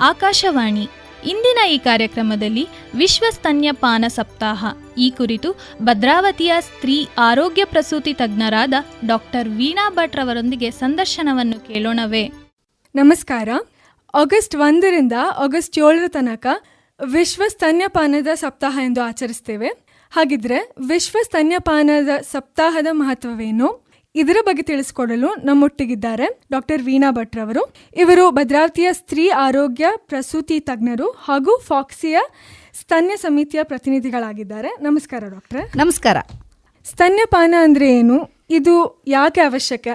ಆಕಾಶವಾಣಿ. ಇಂದಿನ ಈ ಕಾರ್ಯಕ್ರಮದಲ್ಲಿ ವಿಶ್ವ ಸ್ತನ್ಯಪಾನ ಸಪ್ತಾಹ. ಈ ಕುರಿತು ಭದ್ರಾವತಿಯ ಸ್ತ್ರೀ ಆರೋಗ್ಯ ಪ್ರಸೂತಿ ತಜ್ಞರಾದ ಡಾಕ್ಟರ್ ವೀಣಾ ಭಟ್ ರವರೊಂದಿಗೆ ಸಂದರ್ಶನವನ್ನು ಕೇಳೋಣವೇ. ನಮಸ್ಕಾರ. ಆಗಸ್ಟ್ ಒಂದರಿಂದ ಆಗಸ್ಟ್ ಏಳರ ತನಕ ವಿಶ್ವ ಸ್ತನ್ಯಪಾನದ ಸಪ್ತಾಹ ಎಂದು ಆಚರಿಸ್ತೇವೆ. ಹಾಗಿದ್ರೆ ವಿಶ್ವ ಸ್ತನ್ಯಪಾನದ ಸಪ್ತಾಹದ ಮಹತ್ವವೇನು? ಇದರ ಬಗ್ಗೆ ತಿಳಿಸಿಕೊಡಲು ನಮ್ಮೊಟ್ಟಿಗಿದ್ದಾರೆ ಡಾಕ್ಟರ್ ವೀಣಾ ಭಟ್ ರವರು ಇವರು ಭದ್ರಾವತಿಯ ಸ್ತ್ರೀ ಆರೋಗ್ಯ ಪ್ರಸೂತಿ ತಜ್ಞರು ಹಾಗೂ ಫಾಕ್ಸಿಯ ಸ್ತನ್ಯ ಸಮಿತಿಯ ಪ್ರತಿನಿಧಿಗಳಾಗಿದ್ದಾರೆ. ನಮಸ್ಕಾರ ಡಾಕ್ಟರ್. ನಮಸ್ಕಾರ. ಸ್ತನ್ಯಪಾನ ಅಂದ್ರೆ ಏನು? ಇದು ಯಾಕೆ ಅವಶ್ಯಕ?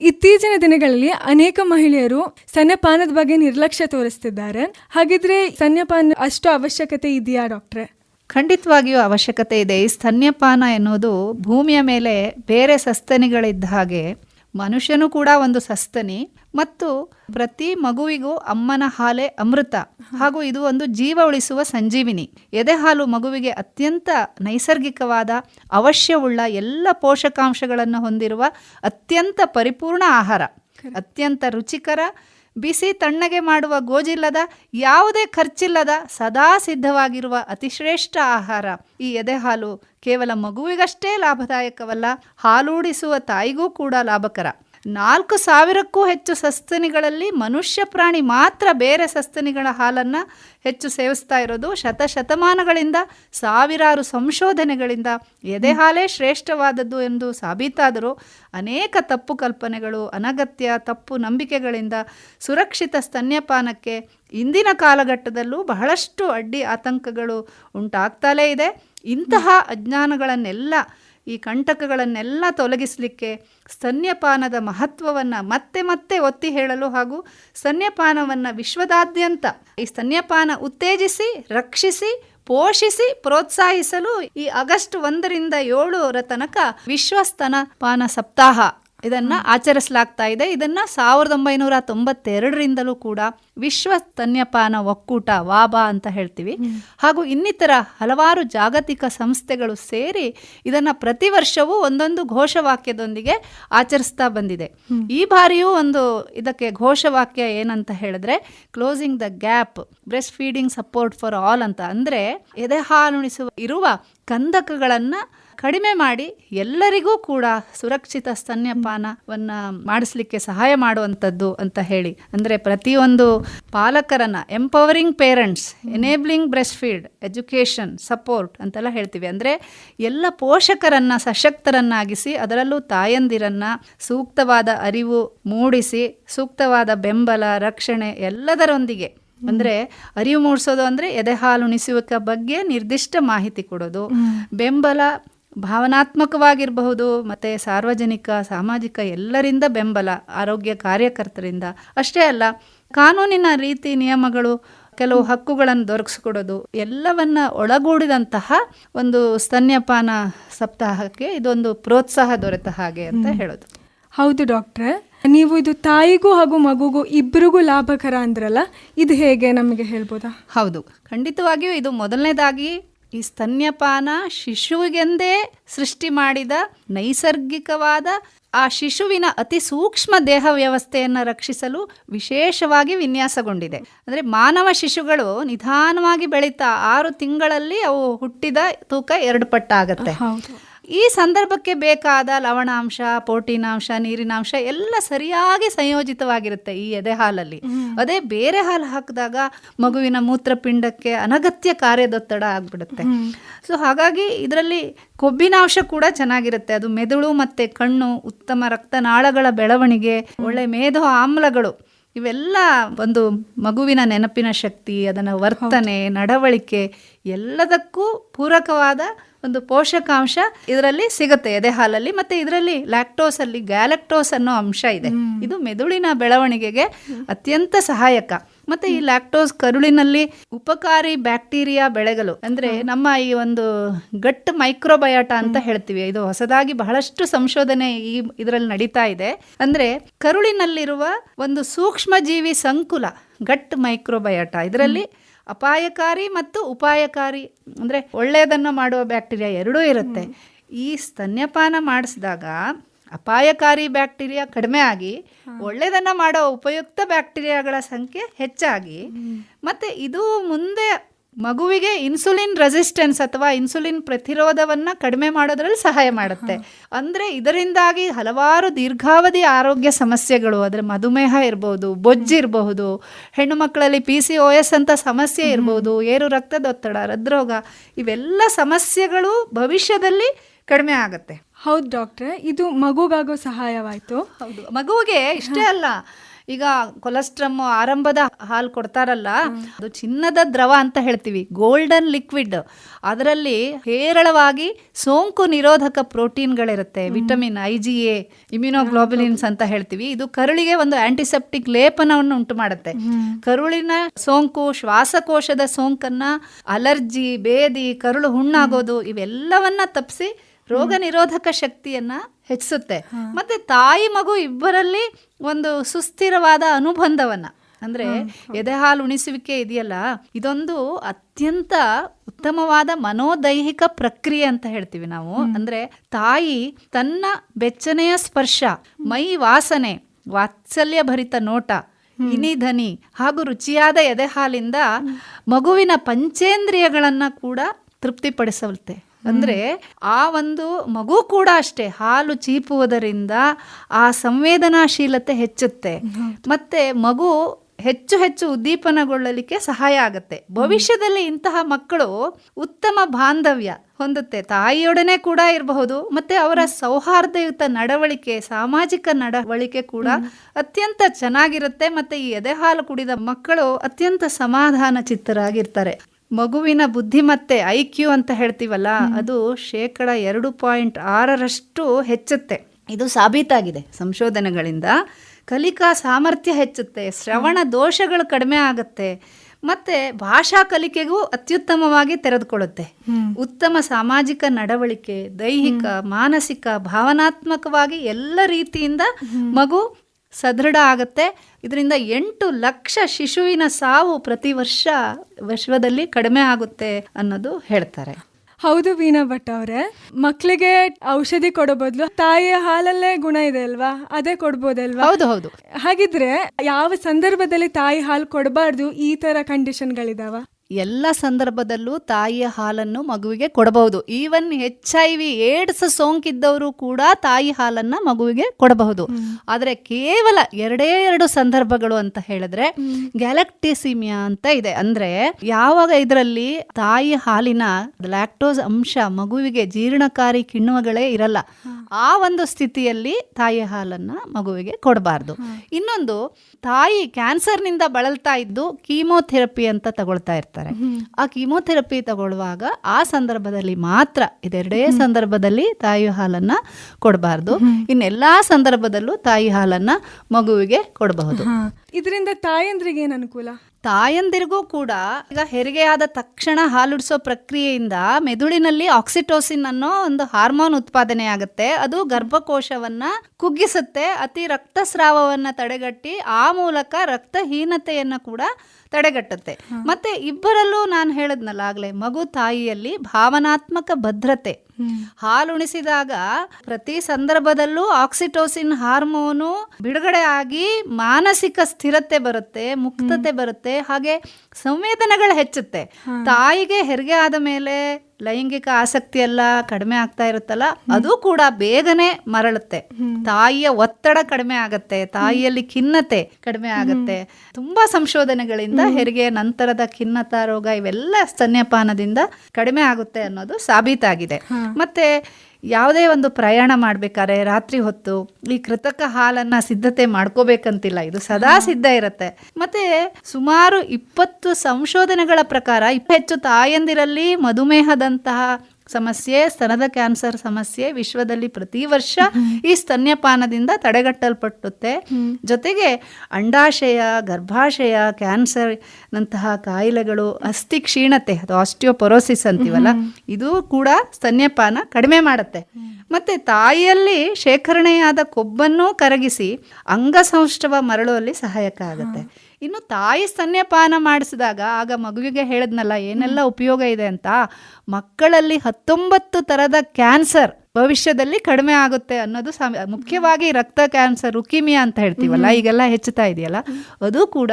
ಇತ್ತೀಚಿನ ದಿನಗಳಲ್ಲಿ ಅನೇಕ ಮಹಿಳೆಯರು ಸ್ತನ್ಯಪಾನದ ಬಗ್ಗೆ ನಿರ್ಲಕ್ಷ್ಯ ತೋರಿಸ್ತಿದ್ದಾರೆ. ಹಾಗಿದ್ರೆ ಸ್ತನ್ಯಪಾನ ಅಷ್ಟು ಅವಶ್ಯಕತೆ ಇದೆಯಾ ಡಾಕ್ಟ್ರೆ? ಖಂಡಿತವಾಗಿಯೂ ಅವಶ್ಯಕತೆ ಇದೆ. ಈ ಸ್ತನ್ಯಪಾನ ಎನ್ನುವುದು ಭೂಮಿಯ ಮೇಲೆ ಬೇರೆ ಸಸ್ತನಿಗಳಿದ್ದ ಹಾಗೆ ಮನುಷ್ಯನೂ ಕೂಡ ಒಂದು ಸಸ್ತನಿ ಮತ್ತು ಪ್ರತಿ ಮಗುವಿಗೂ ಅಮ್ಮನ ಹಾಲೆ ಅಮೃತ ಹಾಗೂ ಇದು ಒಂದು ಜೀವ ಉಳಿಸುವ ಸಂಜೀವಿನಿ. ಎದೆ ಹಾಲು ಮಗುವಿಗೆ ಅತ್ಯಂತ ನೈಸರ್ಗಿಕವಾದ, ಅವಶ್ಯವುಳ್ಳ ಎಲ್ಲ ಪೋಷಕಾಂಶಗಳನ್ನು ಹೊಂದಿರುವ ಅತ್ಯಂತ ಪರಿಪೂರ್ಣ ಆಹಾರ. ಅತ್ಯಂತ ರುಚಿಕರ ಬಿಸಿ ತಣ್ಣಗೆ ಮಾಡುವ ಗೋಜಿಲ್ಲದ, ಯಾವುದೇ ಖರ್ಚಿಲ್ಲದ, ಸದಾ ಸಿದ್ಧವಾಗಿರುವ ಅತಿಶ್ರೇಷ್ಠ ಆಹಾರ. ಈ ಎದೆ ಹಾಲು ಕೇವಲ ಮಗುವಿಗಷ್ಟೇ ಲಾಭದಾಯಕವಲ್ಲ, ಹಾಲೂಡಿಸುವ ತಾಯಿಗೂ ಕೂಡ ಲಾಭಕರ. ನಾಲ್ಕು ಸಾವಿರಕ್ಕೂ ಹೆಚ್ಚು ಸಸ್ತನಿಗಳಲ್ಲಿ ಮನುಷ್ಯ ಪ್ರಾಣಿ ಮಾತ್ರ ಬೇರೆ ಸಸ್ತನಿಗಳ ಹಾಲನ್ನು ಹೆಚ್ಚು ಸೇವಿಸ್ತಾ ಇರೋದು. ಶತಶತಮಾನಗಳಿಂದ ಸಾವಿರಾರು ಸಂಶೋಧನೆಗಳಿಂದ ಎದೆ ಹಾಲೇ ಶ್ರೇಷ್ಠವಾದದ್ದು ಎಂದು ಸಾಬೀತಾದರೂ ಅನೇಕ ತಪ್ಪು ಕಲ್ಪನೆಗಳು ಅನಗತ್ಯ ತಪ್ಪು ನಂಬಿಕೆಗಳಿಂದ ಸುರಕ್ಷಿತ ಸ್ತನ್ಯಪಾನಕ್ಕೆ ಇಂದಿನ ಕಾಲಘಟ್ಟದಲ್ಲೂ ಬಹಳಷ್ಟು ಅಡ್ಡಿ ಆತಂಕಗಳು ಉಂಟಾಗ್ತಲೇ ಇದೆ. ಇಂತಹ ಅಜ್ಞಾನಗಳನ್ನೆಲ್ಲ ಈ ಕಂಟಕಗಳನ್ನೆಲ್ಲ ತೊಲಗಿಸಲಿಕ್ಕೆ ಸ್ತನ್ಯಪಾನದ ಮಹತ್ವವನ್ನು ಮತ್ತೆ ಮತ್ತೆ ಒತ್ತಿ ಹೇಳಲು ಹಾಗೂ ಸ್ತನ್ಯಪಾನವನ್ನು ವಿಶ್ವದಾದ್ಯಂತ ಈ ಸ್ತನ್ಯಪಾನ ಉತ್ತೇಜಿಸಿ, ರಕ್ಷಿಸಿ, ಪೋಷಿಸಿ, ಪ್ರೋತ್ಸಾಹಿಸಲು ಈ ಆಗಸ್ಟ್ ಒಂದರಿಂದ ಏಳರ ತನಕ ವಿಶ್ವಸ್ತನ ಪಾನ ಸಪ್ತಾಹ. ಇದನ್ನ ಆಚರಿಸಲಾಗ್ತಾ ಇದೆ. ಇದನ್ನ ಸಾವಿರದ ಒಂಬೈನೂರ ತೊಂಬತ್ತೆರಡರಿಂದಲೂ ಕೂಡ ವಿಶ್ವ ಸ್ತನ್ಯಪಾನ ಒಕ್ಕೂಟ ವಾಬಾ ಅಂತ ಹೇಳ್ತೀವಿ. ಹಾಗೂ ಇನ್ನಿತರ ಹಲವಾರು ಜಾಗತಿಕ ಸಂಸ್ಥೆಗಳು ಸೇರಿ ಇದನ್ನ ಪ್ರತಿ ವರ್ಷವೂ ಒಂದೊಂದು ಘೋಷವಾಕ್ಯದೊಂದಿಗೆ ಆಚರಿಸ್ತಾ ಬಂದಿದೆ. ಈ ಬಾರಿಯೂ ಒಂದು ಇದಕ್ಕೆ ಘೋಷವಾಕ್ಯ ಏನಂತ ಹೇಳಿದ್ರೆ closing the gap breastfeeding support for all ಅಂತ. ಅಂದ್ರೆ ಎದೆ ಹಾಲುಣಿಸುವ ಇರುವ ಕಂದಕಗಳನ್ನ ಕಡಿಮೆ ಮಾಡಿ ಎಲ್ಲರಿಗೂ ಕೂಡ ಸುರಕ್ಷಿತ ಸ್ತನ್ಯಪಾನವನ್ನ ಮಾಡಿಸ್ಲಿಕ್ಕೆ ಸಹಾಯ ಮಾಡುವಂಥದ್ದು ಅಂತ ಹೇಳಿ. ಅಂದರೆ ಪ್ರತಿಯೊಂದು ಪಾಲಕರನ್ನ empowering parents enabling breastfeed education support ಅಂತೆಲ್ಲ ಹೇಳ್ತೀವಿ. ಅಂದರೆ ಎಲ್ಲ ಪೋಷಕರನ್ನ ಸಶಕ್ತರನ್ನಾಗಿಸಿ ಅದರಲ್ಲೂ ತಾಯಂದಿರನ್ನ ಸೂಕ್ತವಾದ ಅರಿವು ಮೂಡಿಸಿ ಸೂಕ್ತವಾದ ಬೆಂಬಲ ರಕ್ಷಣೆ ಎಲ್ಲದರೊಂದಿಗೆ. ಅಂದರೆ ಅರಿವು ಮೂಡಿಸೋದು ಅಂದರೆ ಎದೆ ಹಾಲು ಉಣಿಸುವಿಕೆ ಬಗ್ಗೆ ನಿರ್ದಿಷ್ಟ ಮಾಹಿತಿ ಕೊಡೋದು. ಬೆಂಬಲ ಭಾವನಾತ್ಮಕವಾಗಿರಬಹುದು ಮತ್ತು ಸಾರ್ವಜನಿಕ ಸಾಮಾಜಿಕ ಎಲ್ಲರಿಂದ ಬೆಂಬಲ ಆರೋಗ್ಯ ಕಾರ್ಯಕರ್ತರಿಂದ. ಅಷ್ಟೇ ಅಲ್ಲ ಕಾನೂನಿನ ರೀತಿ ನಿಯಮಗಳು ಕೆಲವು ಹಕ್ಕುಗಳನ್ನು ದೊರಕಿಸ್ಕೊಡೋದು ಎಲ್ಲವನ್ನ ಒಳಗೂಡಿದಂತಹ ಒಂದು ಸ್ತನ್ಯಪಾನ ಸಪ್ತಾಹಕ್ಕೆ ಇದೊಂದು ಪ್ರೋತ್ಸಾಹ ದೊರೆತ ಹಾಗೆ ಅಂತ ಹೇಳೋದು. ಹೌದು ಡಾಕ್ಟ್ರೆ. ನೀವು ಇದು ತಾಯಿಗೂ ಹಾಗೂ ಮಗುಗೂ ಇಬ್ಬರಿಗೂ ಲಾಭಕರ ಅಂದ್ರಲ್ಲ ಇದು ಹೇಗೆ ನಮಗೆ ಹೇಳ್ಬೋದಾ? ಹೌದು. ಖಂಡಿತವಾಗಿಯೂ ಇದು ಮೊದಲನೇದಾಗಿ ಈ ಸ್ತನ್ಯಪಾನ ಶಿಶುವಿಗೆಂದೇ ಸೃಷ್ಟಿ ಮಾಡಿದ ನೈಸರ್ಗಿಕವಾದ ಆ ಶಿಶುವಿನ ಅತಿ ಸೂಕ್ಷ್ಮ ದೇಹ ವ್ಯವಸ್ಥೆಯನ್ನು ರಕ್ಷಿಸಲು ವಿಶೇಷವಾಗಿ ವಿನ್ಯಾಸಗೊಂಡಿದೆ. ಅಂದರೆ ಮಾನವ ಶಿಶುಗಳು ನಿಧಾನವಾಗಿ ಬೆಳೀತಾ ಆರು ತಿಂಗಳಲ್ಲಿ ಅವು ಹುಟ್ಟಿದ ತೂಕ ಎರಡು ಪಟ್ಟಾಗತ್ತೆ. ಈ ಸಂದರ್ಭಕ್ಕೆ ಬೇಕಾದ ಲವಣಾಂಶ ಪ್ರೋಟೀನಾಂಶ ನೀರಿನಾಂಶ ಎಲ್ಲ ಸರಿಯಾಗಿ ಸಂಯೋಜಿತವಾಗಿರುತ್ತೆ ಈ ಎದೆ ಹಾಲಲ್ಲಿ. ಅದೇ ಬೇರೆ ಹಾಲು ಹಾಕಿದಾಗ ಮಗುವಿನ ಮೂತ್ರಪಿಂಡಕ್ಕೆ ಅನಗತ್ಯ ಕಾರ್ಯದೊತ್ತಡ ಆಗ್ಬಿಡುತ್ತೆ. ಸೊ ಹಾಗಾಗಿ ಇದರಲ್ಲಿ ಕೊಬ್ಬಿನಾಂಶ ಕೂಡ ಚೆನ್ನಾಗಿರುತ್ತೆ. ಅದು ಮೆದುಳು ಮತ್ತೆ ಕಣ್ಣು ಉತ್ತಮ ರಕ್ತನಾಳಗಳ ಬೆಳವಣಿಗೆ ಒಳ್ಳೆ ಮೇಧೋ ಆಮ್ಲಗಳು ಇವೆಲ್ಲ ಒಂದು ಮಗುವಿನ ನೆನಪಿನ ಶಕ್ತಿ ಅದನ್ನ ವರ್ತನೆ ನಡವಳಿಕೆ ಎಲ್ಲದಕ್ಕೂ ಪೂರಕವಾದ ಒಂದು ಪೋಷಕಾಂಶ ಇದರಲ್ಲಿ ಸಿಗುತ್ತೆ ಎದೆ ಹಾಲಲ್ಲಿ ಮತ್ತೆ ಇದರಲ್ಲಿ ಲ್ಯಾಕ್ಟೋಸ್ ಅಲ್ಲಿ ಗ್ಯಾಲಕ್ಟೋಸ್ ಅನ್ನೋ ಅಂಶ ಇದೆ. ಇದು ಮೆದುಳಿನ ಬೆಳವಣಿಗೆಗೆ ಅತ್ಯಂತ ಸಹಾಯಕ. ಮತ್ತೆ ಈ ಲ್ಯಾಕ್ಟೋಸ್ ಕರುಳಿನಲ್ಲಿ ಉಪಕಾರಿ ಬ್ಯಾಕ್ಟೀರಿಯಾ ಬೆಳೆಗಳು ಅಂದ್ರೆ ನಮ್ಮ ಈ ಒಂದು ಗಟ್ ಮೈಕ್ರೋಬಯಾಟ ಅಂತ ಹೇಳ್ತೀವಿ. ಇದು ಹೊಸದಾಗಿ ಬಹಳಷ್ಟು ಸಂಶೋಧನೆ ಈ ಇದರಲ್ಲಿ ನಡೀತಾ ಇದೆ. ಅಂದ್ರೆ ಕರುಳಿನಲ್ಲಿರುವ ಒಂದು ಸೂಕ್ಷ್ಮ ಜೀವಿ ಸಂಕುಲ ಗಟ್ ಮೈಕ್ರೋಬಯಾಟ ಇದರಲ್ಲಿ ಅಪಾಯಕಾರಿ ಮತ್ತು ಉಪಾಯಕಾರಿ ಅಂದರೆ ಒಳ್ಳೆಯದನ್ನು ಮಾಡುವ ಬ್ಯಾಕ್ಟೀರಿಯಾ ಎರಡೂ ಇರುತ್ತೆ. ಈ ಸ್ತನ್ಯಪಾನ ಮಾಡಿಸಿದಾಗ ಅಪಾಯಕಾರಿ ಬ್ಯಾಕ್ಟೀರಿಯಾ ಕಡಿಮೆ ಆಗಿ ಒಳ್ಳೆಯದನ್ನು ಮಾಡೋ ಉಪಯುಕ್ತ ಬ್ಯಾಕ್ಟೀರಿಯಾಗಳ ಸಂಖ್ಯೆ ಹೆಚ್ಚಾಗಿ ಮತ್ತು ಇದು ಮುಂದೆ ಮಗುವಿಗೆ ಇನ್ಸುಲಿನ್ ರೆಸಿಸ್ಟೆನ್ಸ್ ಅಥವಾ ಇನ್ಸುಲಿನ್ ಪ್ರತಿರೋಧವನ್ನು ಕಡಿಮೆ ಮಾಡೋದ್ರಲ್ಲಿ ಸಹಾಯ ಮಾಡುತ್ತೆ. ಅಂದರೆ ಇದರಿಂದಾಗಿ ಹಲವಾರು ದೀರ್ಘಾವಧಿ ಆರೋಗ್ಯ ಸಮಸ್ಯೆಗಳು ಅಂದರೆ ಮಧುಮೇಹ ಇರ್ಬೋದು ಬೊಜ್ಜಿರಬಹುದು ಹೆಣ್ಣು ಮಕ್ಕಳಲ್ಲಿ ಪಿ ಸಿ ಒ ಎಸ್ ಅಂತ ಸಮಸ್ಯೆ ಇರ್ಬೋದು ಏರು ರಕ್ತದೊತ್ತಡ ಹೃದ್ರೋಗ ಇವೆಲ್ಲ ಸಮಸ್ಯೆಗಳು ಭವಿಷ್ಯದಲ್ಲಿ ಕಡಿಮೆ ಆಗುತ್ತೆ. ಹೌದು ಡಾಕ್ಟ್ರೆ ಇದು ಮಗುಗಾಗೋ ಸಹಾಯವಾಯಿತು. ಹೌದು ಮಗುವಿಗೆ ಇಷ್ಟೇ ಅಲ್ಲ ಈಗ ಕೊಲೆಸ್ಟ್ರಮ್ ಆರಂಭದ ಹಾಲು ಕೊಡ್ತಾರಲ್ಲ ಅದು ಚಿನ್ನದ ದ್ರವ ಅಂತ ಹೇಳ್ತೀವಿ ಗೋಲ್ಡನ್ ಲಿಕ್ವಿಡ್. ಅದರಲ್ಲಿ ಹೇರಳವಾಗಿ ಸೋಂಕು ನಿರೋಧಕ ಪ್ರೋಟೀನ್ಗಳಿರುತ್ತೆ vitamin I G A immunoglobulins ಅಂತ ಹೇಳ್ತೀವಿ. ಇದು ಕರುಳಿಗೆ ಒಂದು ಆಂಟಿಸೆಪ್ಟಿಕ್ ಲೇಪನವನ್ನು ಉಂಟು ಮಾಡುತ್ತೆ ಕರುಳಿನ ಸೋಂಕು ಶ್ವಾಸಕೋಶದ ಸೋಂಕನ್ನ ಅಲರ್ಜಿ ಬೇದಿ ಕರುಳು ಹುಣ್ಣಾಗೋದು ಇವೆಲ್ಲವನ್ನ ತಪ್ಪಿಸಿ ರೋಗ ನಿರೋಧಕ ಶಕ್ತಿಯನ್ನ ಹೆಚ್ಚಿಸುತ್ತೆ. ಮತ್ತೆ ತಾಯಿ ಮಗು ಇಬ್ಬರಲ್ಲಿ ಒಂದು ಸುಸ್ಥಿರವಾದ ಅನುಬಂಧವನ್ನ. ಅಂದ್ರೆ ಎದೆಹಾಲು ಉಣಿಸುವಿಕೆ ಇದೆಯಲ್ಲ ಇದೊಂದು ಅತ್ಯಂತ ಉತ್ತಮವಾದ ಮನೋದೈಹಿಕ ಪ್ರಕ್ರಿಯೆ ಅಂತ ಹೇಳ್ತೀವಿ ನಾವು. ಅಂದ್ರೆ ತಾಯಿ ತನ್ನ ಬೆಚ್ಚನೆಯ ಸ್ಪರ್ಶ ಮೈ ವಾಸನೆ ವಾತ್ಸಲ್ಯ ಭರಿತ ನೋಟ ಇನಿ ಧನಿ ಹಾಗೂ ರುಚಿಯಾದ ಎದೆಹಾಲಿಂದ ಮಗುವಿನ ಪಂಚೇಂದ್ರಿಯಗಳನ್ನ ಕೂಡ ತೃಪ್ತಿಪಡಿಸಲ್ತೆ. ಅಂದ್ರೆ ಆ ಒಂದು ಮಗು ಕೂಡ ಅಷ್ಟೇ ಹಾಲು ಚೀಪುವುದರಿಂದ ಆ ಸಂವೇದನಾಶೀಲತೆ ಹೆಚ್ಚುತ್ತೆ. ಮತ್ತೆ ಮಗು ಹೆಚ್ಚು ಹೆಚ್ಚು ಉದ್ದೀಪನಗೊಳ್ಳಲಿಕ್ಕೆ ಸಹಾಯ ಆಗುತ್ತೆ. ಭವಿಷ್ಯದಲ್ಲಿ ಇಂತಹ ಮಕ್ಕಳು ಉತ್ತಮ ಬಾಂಧವ್ಯ ಹೊಂದುತ್ತೆ. ತಾಯಿಯೊಡನೆ ಕೂಡ ಇರಬಹುದು ಮತ್ತೆ ಅವರ ಸೌಹಾರ್ದಯುತ ನಡವಳಿಕೆ ಸಾಮಾಜಿಕ ನಡವಳಿಕೆ ಕೂಡ ಅತ್ಯಂತ ಚೆನ್ನಾಗಿರುತ್ತೆ ಮತ್ತೆ ಈ ಎದೆಹಾಲು ಕುಡಿದ ಮಕ್ಕಳು ಅತ್ಯಂತ ಸಮಾಧಾನ ಚಿತ್ತರಾಗಿರ್ತಾರೆ ಮಗುವಿನ ಬುದ್ಧಿಮತ್ತೆ ಐ ಕ್ಯೂ ಅಂತ ಹೇಳ್ತೀವಲ್ಲ ಅದು ಶೇಕಡ ಎರಡು ಪಾಯಿಂಟ್ ಆರರಷ್ಟು ಹೆಚ್ಚುತ್ತೆ. ಇದು ಸಾಬೀತಾಗಿದೆ ಸಂಶೋಧನೆಗಳಿಂದ. ಕಲಿಕಾ ಸಾಮರ್ಥ್ಯ ಹೆಚ್ಚುತ್ತೆ ಶ್ರವಣ ದೋಷಗಳು ಕಡಿಮೆ ಆಗುತ್ತೆ ಮತ್ತೆ ಭಾಷಾ ಕಲಿಕೆಗೂ ಅತ್ಯುತ್ತಮವಾಗಿ ತೆರೆದುಕೊಳ್ಳುತ್ತೆ. ಉತ್ತಮ ಸಾಮಾಜಿಕ ನಡವಳಿಕೆ ದೈಹಿಕ ಮಾನಸಿಕ ಭಾವನಾತ್ಮಕವಾಗಿ ಎಲ್ಲ ರೀತಿಯಿಂದ ಮಗು ಸದೃಢ ಆಗುತ್ತೆ. ಇದರಿಂದ ಎಂಟು ಲಕ್ಷ ಶಿಶುವಿನ ಸಾವು ಪ್ರತಿ ವರ್ಷ ವಿಶ್ವದಲ್ಲಿ ಕಡಿಮೆ ಆಗುತ್ತೆ ಅನ್ನೋದು ಹೇಳ್ತಾರೆ. ಹೌದು ವೀಣಾ ಭಟ್ ಅವರೇ. ಮಕ್ಕಳಿಗೆ ಔಷಧಿ ಕೊಡೋ ಬದಲು ತಾಯಿಯ ಹಾಲಲ್ಲೇ ಗುಣ ಇದೆ ಅಲ್ವಾ? ಅದೇ ಕೊಡ್ಬೋದಲ್ವಾ? ಹೌದು ಹೌದು. ಹಾಗಿದ್ರೆ ಯಾವ ಸಂದರ್ಭದಲ್ಲಿ ತಾಯಿ ಹಾಲು ಕೊಡಬಾರ್ದು ಈ ತರ ಕಂಡೀಷನ್ಗಳಿದಾವ ಎಲ್ಲ ಸಂದರ್ಭದಲ್ಲೂ ತಾಯಿಯ ಹಾಲನ್ನು ಮಗುವಿಗೆ ಕೊಡಬಹುದು. Even H I V AIDS ಸೋಂಕಿದ್ದವರು ಕೂಡ ತಾಯಿ ಹಾಲನ್ನ ಮಗುವಿಗೆ ಕೊಡಬಹುದು. ಆದರೆ ಕೇವಲ ಎರಡೇ ಎರಡು ಸಂದರ್ಭಗಳು ಅಂತ ಹೇಳಿದ್ರೆ ಗ್ಯಾಲಕ್ಟಿಸಿಮಿಯಾ ಅಂತ ಇದೆ. ಅಂದ್ರೆ ಯಾವಾಗ ಇದರಲ್ಲಿ ತಾಯಿ ಹಾಲಿನ ಲ್ಯಾಕ್ಟೋಸ್ ಅಂಶ ಮಗುವಿಗೆ ಜೀರ್ಣಕಾರಿ ಕಿಣ್ವಗಳೇ ಇರಲ್ಲ ಆ ಒಂದು ಸ್ಥಿತಿಯಲ್ಲಿ ತಾಯಿ ಹಾಲನ್ನ ಮಗುವಿಗೆ ಕೊಡಬಾರ್ದು. ಇನ್ನೊಂದು ತಾಯಿ ಕ್ಯಾನ್ಸರ್ನಿಂದ ಬಳಲ್ತಾ ಇದ್ದು ಕೀಮೋಥೆರಪಿ ಅಂತ ತಗೊಳ್ತಾ ಇರ್ತಾರೆ. ಆ ಕೀಮೋಥೆರಪಿ ತಗೊಳ್ಳುವಾಗ ಆ ಸಂದರ್ಭದಲ್ಲಿ ಮಾತ್ರ ಇದೆರಡೇ ಸಂದರ್ಭದಲ್ಲಿ ತಾಯಿ ಹಾಲನ್ನ ಕೊಡಬಾರ್ದು. ಇನ್ನೆಲ್ಲಾ ಸಂದರ್ಭದಲ್ಲೂ ತಾಯಿ ಹಾಲನ್ನ ಮಗುವಿಗೆ ಕೊಡಬಹುದು. ಇದರಿಂದ ತಾಯಂದ್ರಿಗೆ ಏನ್ ಅನುಕೂಲ? ತಾಯಂದಿರಿಗೂ ಕೂಡ ಈಗ ಹೆರಿಗೆಯಾದ ತಕ್ಷಣ ಹಾಲುಡಿಸೋ ಪ್ರಕ್ರಿಯೆಯಿಂದ ಮೆದುಳಿನಲ್ಲಿ ಆಕ್ಸಿಟೋಸಿನ್ ಅನ್ನೋ ಒಂದು ಹಾರ್ಮೋನ್ ಉತ್ಪಾದನೆ ಆಗುತ್ತೆ. ಅದು ಗರ್ಭಕೋಶವನ್ನ ಕುಗ್ಗಿಸುತ್ತೆ. ಅತಿ ರಕ್ತಸ್ರಾವವನ್ನ ತಡೆಗಟ್ಟಿ ಆ ಮೂಲಕ ರಕ್ತಹೀನತೆಯನ್ನ ಕೂಡ ತಡೆಗಟ್ಟುತ್ತೆ. ಮತ್ತೆ ಇಬ್ಬರಲ್ಲೂ ನಾನು ಹೇಳದ್ನಲ್ಲ ಆಗಲೇ ಮಗು ತಾಯಿಯಲ್ಲಿ ಭಾವನಾತ್ಮಕ ಭದ್ರತೆ. ಹಾಲುಣಿಸಿದಾಗ ಪ್ರತಿ ಸಂದರ್ಭದಲ್ಲೂ ಆಕ್ಸಿಟೋಸಿನ್ ಹಾರ್ಮೋನು ಬಿಡುಗಡೆ ಆಗಿ ಮಾನಸಿಕ ಸ್ಥಿರತೆ ಬರುತ್ತೆ ಮುಕ್ತತೆ ಬರುತ್ತೆ ಹಾಗೆ ಸಂವೇದನೆಗಳು ಹೆಚ್ಚುತ್ತೆ. ತಾಯಿಗೆ ಹೆರಿಗೆ ಆದ ಮೇಲೆ ಲೈಂಗಿಕ ಆಸಕ್ತಿ ಎಲ್ಲ ಕಡಿಮೆ ಆಗ್ತಾ ಇರುತ್ತಲ್ಲ ಅದು ಕೂಡ ಬೇಗನೆ ಮರಳುತ್ತೆ. ತಾಯಿಯ ಒತ್ತಡ ಕಡಿಮೆ ಆಗತ್ತೆ ತಾಯಿಯಲ್ಲಿ ಖಿನ್ನತೆ ಕಡಿಮೆ ಆಗತ್ತೆ. ತುಂಬಾ ಸಂಶೋಧನೆಗಳಿಂದ ಹೆರಿಗೆ ನಂತರದ ಖಿನ್ನತಾ ರೋಗ ಇವೆಲ್ಲ ಸ್ತನ್ಯಪಾನದಿಂದ ಕಡಿಮೆ ಆಗುತ್ತೆ ಅನ್ನೋದು ಸಾಬೀತಾಗಿದೆ. ಮತ್ತೆ ಯಾವುದೇ ಒಂದು ಪ್ರಯಾಣ ಮಾಡ್ಬೇಕಾದ್ರೆ ರಾತ್ರಿ ಹೊತ್ತು ಈ ಕೃತಕ ಹಾಲನ್ನ ಸಿದ್ಧತೆ ಮಾಡ್ಕೋಬೇಕಂತಿಲ್ಲ. ಇದು ಸದಾ ಸಿದ್ಧ ಇರುತ್ತೆ. ಮತ್ತೆ ಸುಮಾರು ಇಪ್ಪತ್ತು ಸಂಶೋಧನೆಗಳ ಪ್ರಕಾರ ಇಪ್ಪ ಹೆಚ್ಚು ತಾಯಂದಿರಲ್ಲಿ ಮಧುಮೇಹದಂತಹ ಸಮಸ್ಯೆ ಸ್ತನದ ಕ್ಯಾನ್ಸರ್ ಸಮಸ್ಯೆ ವಿಶ್ವದಲ್ಲಿ ಪ್ರತಿ ವರ್ಷ ಈ ಸ್ತನ್ಯಪಾನದಿಂದ ತಡೆಗಟ್ಟಲ್ಪಟ್ಟುತ್ತೆ. ಜೊತೆಗೆ ಅಂಡಾಶಯ ಗರ್ಭಾಶಯ ಕ್ಯಾನ್ಸರ್ ನಂತಹ ಕಾಯಿಲೆಗಳು ಅಸ್ಥಿ ಕ್ಷೀಣತೆ ಅದು ಆಸ್ಟಿಯೋಪೊರೋಸಿಸ್ ಅಂತೀವಲ್ಲ ಇದು ಕೂಡ ಸ್ತನ್ಯಪಾನ ಕಡಿಮೆ ಮಾಡುತ್ತೆ. ಮತ್ತೆ ತಾಯಿಯಲ್ಲಿ ಶೇಖರಣೆಯಾದ ಕೊಬ್ಬನ್ನು ಕರಗಿಸಿ ಅಂಗಸಂಷ್ಟವ ಮರಳುವಲ್ಲಿ ಸಹಾಯಕ ಆಗುತ್ತೆ. ಇನ್ನು ತಾಯಿ ಸ್ತನ್ಯಪಾನ ಮಾಡಿಸಿದಾಗ ಆಗ ಮಗುವಿಗೆ ಹೇಳಿದ್ನಲ್ಲ ಏನೆಲ್ಲ ಉಪಯೋಗ ಇದೆ ಅಂತ? ಮಕ್ಕಳಲ್ಲಿ ಹತ್ತೊಂಬತ್ತು ಥರದ ಕ್ಯಾನ್ಸರ್ ಭವಿಷ್ಯದಲ್ಲಿ ಕಡಿಮೆ ಆಗುತ್ತೆ ಅನ್ನೋದು ಸಮ ಮುಖ್ಯವಾಗಿ ರಕ್ತ ಕ್ಯಾನ್ಸರ್ ರುಕಿಮಿಯಾ ಅಂತ ಹೇಳ್ತೀವಲ್ಲ ಈಗೆಲ್ಲ ಹೆಚ್ಚುತ್ತಾ ಇದೆಯಲ್ಲ? ಅದು ಕೂಡ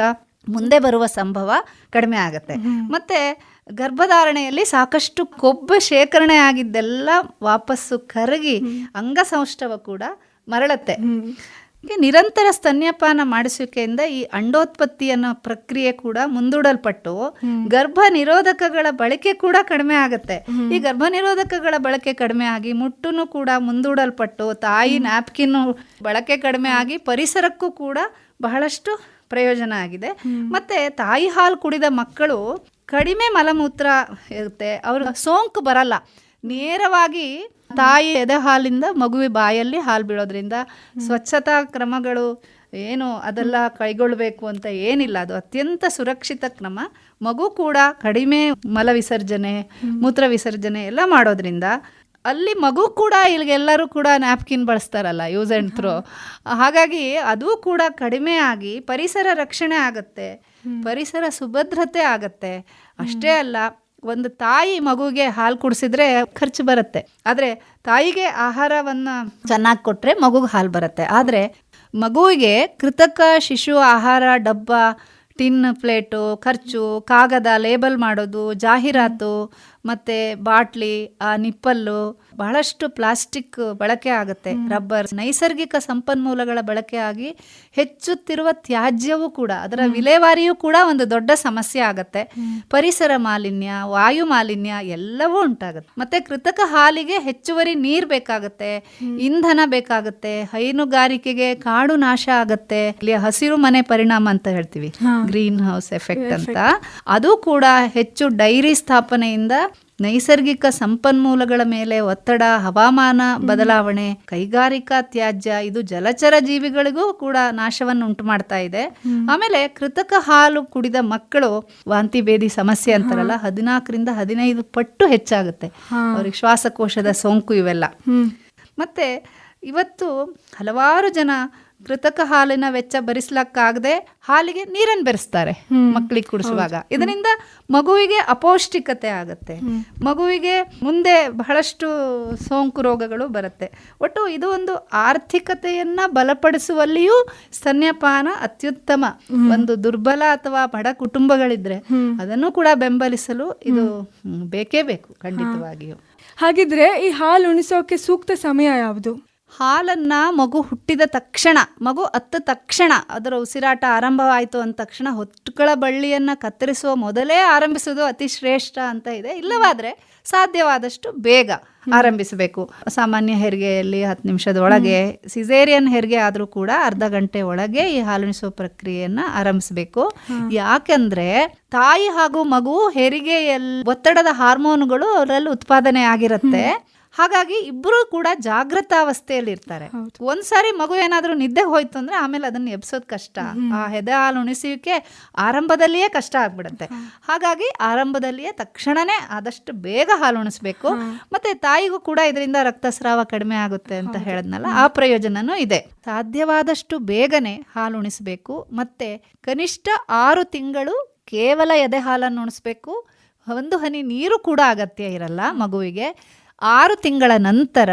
ಮುಂದೆ ಬರುವ ಸಂಭವ ಕಡಿಮೆ ಆಗುತ್ತೆ. ಮತ್ತೆ ಗರ್ಭಧಾರಣೆಯಲ್ಲಿ ಸಾಕಷ್ಟು ಕೊಬ್ಬು ಶೇಖರಣೆ ಆಗಿದ್ದೆಲ್ಲ ವಾಪಸ್ಸು ಕರಗಿ ಅಂಗಸಂಷ್ಟವ ಕೂಡ ಮರಳತ್ತೆ. ಹೀಗೆ ನಿರಂತರ ಸ್ತನ್ಯಪಾನ ಮಾಡಿಸುವಿಕೆಯಿಂದ ಈ ಅಂಡೋತ್ಪತ್ತಿ ಅನ್ನೋ ಪ್ರಕ್ರಿಯೆ ಕೂಡ ಮುಂದೂಡಲ್ಪಟ್ಟು ಗರ್ಭ ನಿರೋಧಕಗಳ ಬಳಕೆ ಕೂಡ ಕಡಿಮೆ ಆಗುತ್ತೆ. ಈ ಗರ್ಭ ನಿರೋಧಕಗಳ ಬಳಕೆ ಕಡಿಮೆ ಆಗಿ ಮುಟ್ಟುನು ಕೂಡ ಮುಂದೂಡಲ್ಪಟ್ಟು ತಾಯಿ ನ್ಯಾಪ್ಕಿನ್ ಬಳಕೆ ಕಡಿಮೆ ಆಗಿ ಪರಿಸರಕ್ಕೂ ಕೂಡ ಬಹಳಷ್ಟು ಪ್ರಯೋಜನ ಆಗಿದೆ. ಮತ್ತೆ ತಾಯಿ ಹಾಲು ಕುಡಿದ ಮಕ್ಕಳು ಕಡಿಮೆ ಮಲಮೂತ್ರ ಇರುತ್ತೆ. ಅವ್ರ ಸೋಂಕು ಬರಲ್ಲ. ನೇರವಾಗಿ ತಾಯಿ ಎದೆ ಹಾಲಿಂದ ಮಗುವಿ ಬಾಯಲ್ಲಿ ಹಾಲು ಬಿಡೋದ್ರಿಂದ ಸ್ವಚ್ಛತಾ ಕ್ರಮಗಳು ಏನು ಅದೆಲ್ಲ ಕೈಗೊಳ್ಳಬೇಕು ಅಂತ ಏನಿಲ್ಲ. ಅದು ಅತ್ಯಂತ ಸುರಕ್ಷಿತ ಕ್ರಮ. ಮಗು ಕೂಡ ಕಡಿಮೆ ಮಲ ವಿಸರ್ಜನೆ ಮೂತ್ರ ವಿಸರ್ಜನೆ ಎಲ್ಲ ಮಾಡೋದ್ರಿಂದ ಅಲ್ಲಿ ಮಗು ಕೂಡ ಇಲ್ಲಿಗೆಲ್ಲರೂ ಕೂಡ ನ್ಯಾಪ್ಕಿನ್ ಬಳಸ್ತಾರಲ್ಲ ಯೂಸ್ ಆ್ಯಂಡ್ ಥ್ರೋ. ಹಾಗಾಗಿ ಅದು ಕೂಡ ಕಡಿಮೆ ಆಗಿ ಪರಿಸರ ರಕ್ಷಣೆ ಆಗುತ್ತೆ. ಪರಿಸರ ಸುಭದ್ರತೆ ಆಗತ್ತೆ. ಅಷ್ಟೇ ಅಲ್ಲ ಒಂದು ತಾಯಿ ಮಗುಗೆ ಹಾಲು ಕುಡಿಸಿದ್ರೆ ಖರ್ಚು ಬರುತ್ತೆ. ಆದರೆ ತಾಯಿಗೆ ಆಹಾರವನ್ನು ಚೆನ್ನಾಗಿ ಕೊಟ್ಟರೆ ಮಗುಗೆ ಹಾಲು ಬರುತ್ತೆ. ಆದರೆ ಮಗುವಿಗೆ ಕೃತಕ ಶಿಶು ಆಹಾರ ಡಬ್ಬ, ಟಿನ್ ಪ್ಲೇಟು, ಖರ್ಚು, ಕಾಗದ, ಲೇಬಲ್ ಮಾಡೋದು, ಜಾಹೀರಾತು, ಮತ್ತು ಬಾಟ್ಲಿ, ಆ, ನಿಪ್ಪಲ್ಲು ಬಹಳಷ್ಟು ಪ್ಲಾಸ್ಟಿಕ್ ಬಳಕೆ ಆಗುತ್ತೆ ರಬ್ಬರ್. ನೈಸರ್ಗಿಕ ಸಂಪನ್ಮೂಲಗಳ ಬಳಕೆ ಆಗಿ ಹೆಚ್ಚುತ್ತಿರುವ ತ್ಯಾಜ್ಯವೂ ಕೂಡ ಅದರ ವಿಲೇವಾರಿಯೂ ಕೂಡ ಒಂದು ದೊಡ್ಡ ಸಮಸ್ಯೆ ಆಗುತ್ತೆ. ಪರಿಸರ ಮಾಲಿನ್ಯ ವಾಯು ಮಾಲಿನ್ಯ ಎಲ್ಲವೂ ಉಂಟಾಗುತ್ತೆ. ಮತ್ತೆ ಕೃತಕ ಹಾಲಿಗೆ ಹೆಚ್ಚುವರಿ ನೀರು ಬೇಕಾಗುತ್ತೆ ಇಂಧನ ಬೇಕಾಗುತ್ತೆ ಹೈನುಗಾರಿಕೆಗೆ ಕಾಡು ನಾಶ ಆಗುತ್ತೆ. ಇಲ್ಲಿ ಹಸಿರು ಮನೆ ಪರಿಣಾಮ ಅಂತ ಹೇಳ್ತೀವಿ. ಗ್ರೀನ್ ಹೌಸ್ ಎಫೆಕ್ಟ್ ಅಂತ. ಅದು ಕೂಡ ಹೆಚ್ಚು ಡೈರಿ ಸ್ಥಾಪನೆಯಿಂದ ನೈಸರ್ಗಿಕ ಸಂಪನ್ಮೂಲಗಳ ಮೇಲೆ ಒತ್ತಡ ಹವಾಮಾನ ಬದಲಾವಣೆ ಕೈಗಾರಿಕಾ ತ್ಯಾಜ್ಯ ಇದು ಜಲಚರ ಜೀವಿಗಳಿಗೂ ಕೂಡ ನಾಶವನ್ನು ಉಂಟು ಮಾಡ್ತಾ ಇದೆ ಆಮೇಲೆ ಕೃತಕ ಹಾಲು ಕುಡಿದ ಮಕ್ಕಳು ವಾಂತಿ ಭೇದಿ ಸಮಸ್ಯೆ ಅಂತಾರಲ್ಲ ಹದಿನಾಲ್ಕರಿಂದ ಹದಿನೈದು ಪಟ್ಟು ಹೆಚ್ಚಾಗುತ್ತೆ. ಅವ್ರಿಗೆ ಶ್ವಾಸಕೋಶದ ಸೋಂಕು ಇವೆಲ್ಲ. ಮತ್ತೆ ಇವತ್ತು ಹಲವಾರು ಜನ ಕೃತಕ ಹಾಲಿನ ವೆಚ್ಚ ಭರಿಸ್ಲಕ್ಕಾಗದೆ ಹಾಲಿಗೆ ನೀರನ್ನು ಬೆರೆಸ್ತಾರೆ ಮಕ್ಕಳಿಗೆ ಕುಡಿಸುವಾಗ. ಇದರಿಂದ ಮಗುವಿಗೆ ಅಪೌಷ್ಟಿಕತೆ ಆಗುತ್ತೆ. ಮಗುವಿಗೆ ಮುಂದೆ ಬಹಳಷ್ಟು ಸೋಂಕು ರೋಗಗಳು ಬರುತ್ತೆ. ಒಟ್ಟು ಇದು ಒಂದು ಆರ್ಥಿಕತೆಯನ್ನ ಬಲಪಡಿಸುವಲ್ಲಿಯೂ ಸ್ತನ್ಯಪಾನ ಅತ್ಯುತ್ತಮ. ಒಂದು ದುರ್ಬಲ ಅಥವಾ ಬಡ ಕುಟುಂಬಗಳಿದ್ರೆ ಅದನ್ನು ಕೂಡ ಬೆಂಬಲಿಸಲು ಇದು ಬೇಕೇ ಬೇಕು ಖಂಡಿತವಾಗಿಯೂ. ಹಾಗಿದ್ರೆ ಈ ಹಾಲು ಉಣಿಸೋಕೆ ಸೂಕ್ತ ಸಮಯ ಯಾವುದು? ಹಾಲನ್ನ ಮಗು ಹುಟ್ಟಿದ ತಕ್ಷಣ, ಮಗು ಅತ್ತ ತಕ್ಷಣ, ಅದರ ಉಸಿರಾಟ ಆರಂಭವಾಯಿತು ಅಂದ ತಕ್ಷಣ ಹೊಟ್ಟುಗಳ ಬಳ್ಳಿಯನ್ನು ಕತ್ತರಿಸುವ ಮೊದಲೇ ಆರಂಭಿಸೋದು ಅತಿ ಶ್ರೇಷ್ಠ ಅಂತ ಇದೆ. ಇಲ್ಲವಾದ್ರೆ ಸಾಧ್ಯವಾದಷ್ಟು ಬೇಗ ಆರಂಭಿಸಬೇಕು. ಸಾಮಾನ್ಯ ಹೆರಿಗೆಯಲ್ಲಿ ಹತ್ತು ನಿಮಿಷದ ಒಳಗೆ, ಸಿಸೇರಿಯನ್ ಹೆರಿಗೆ ಆದರೂ ಕೂಡ ಅರ್ಧ ಗಂಟೆ ಒಳಗೆ ಈ ಹಾಲುಣಿಸುವ ಪ್ರಕ್ರಿಯೆಯನ್ನ ಆರಂಭಿಸಬೇಕು. ಯಾಕಂದ್ರೆ ತಾಯಿ ಹಾಗೂ ಮಗು ಹೆರಿಗೆಯಲ್ಲಿ ಒತ್ತಡದ ಹಾರ್ಮೋನುಗಳು ಅವರಲ್ಲಿ ಉತ್ಪಾದನೆ ಆಗಿರುತ್ತೆ. ಹಾಗಾಗಿ ಇಬ್ಬರು ಕೂಡ ಜಾಗೃತಾವಸ್ಥೆಯಲ್ಲಿ ಇರ್ತಾರೆ ಒಂದ್ಸಾರಿ ಮಗು ಏನಾದರೂ ನಿದ್ದೆ ಹೋಯ್ತು ಅಂದ್ರೆ ಆಮೇಲೆ ಅದನ್ನ ಎಬ್ಸೋದು ಕಷ್ಟ. ಆ ಎದೆ ಹಾಲು ಉಣಿಸುವಿಕೆ ಆರಂಭದಲ್ಲಿಯೇ ಕಷ್ಟ ಆಗ್ಬಿಡುತ್ತೆ. ಹಾಗಾಗಿ ಆರಂಭದಲ್ಲಿಯೇ ತಕ್ಷಣನೇ ಆದಷ್ಟು ಬೇಗ ಹಾಲು ಉಣಿಸ್ಬೇಕು. ಮತ್ತೆ ತಾಯಿಗೂ ಕೂಡ ಇದರಿಂದ ರಕ್ತಸ್ರಾವ ಕಡಿಮೆ ಆಗುತ್ತೆ ಅಂತ ಹೇಳದ್ನಲ್ಲ ಆ ಪ್ರಯೋಜನವೂ ಇದೆ. ಸಾಧ್ಯವಾದಷ್ಟು ಬೇಗನೆ ಹಾಲು ಉಣಿಸ್ಬೇಕು. ಮತ್ತೆ ಕನಿಷ್ಠ ಆರು ತಿಂಗಳು ಕೇವಲ ಎದೆ ಹಾಲನ್ನು ಉಣಿಸ್ಬೇಕು. ಒಂದು ಹನಿ ನೀರು ಕೂಡ ಅಗತ್ಯ ಇರಲ್ಲ ಮಗುವಿಗೆ. ಆರು ತಿಂಗಳ ನಂತರ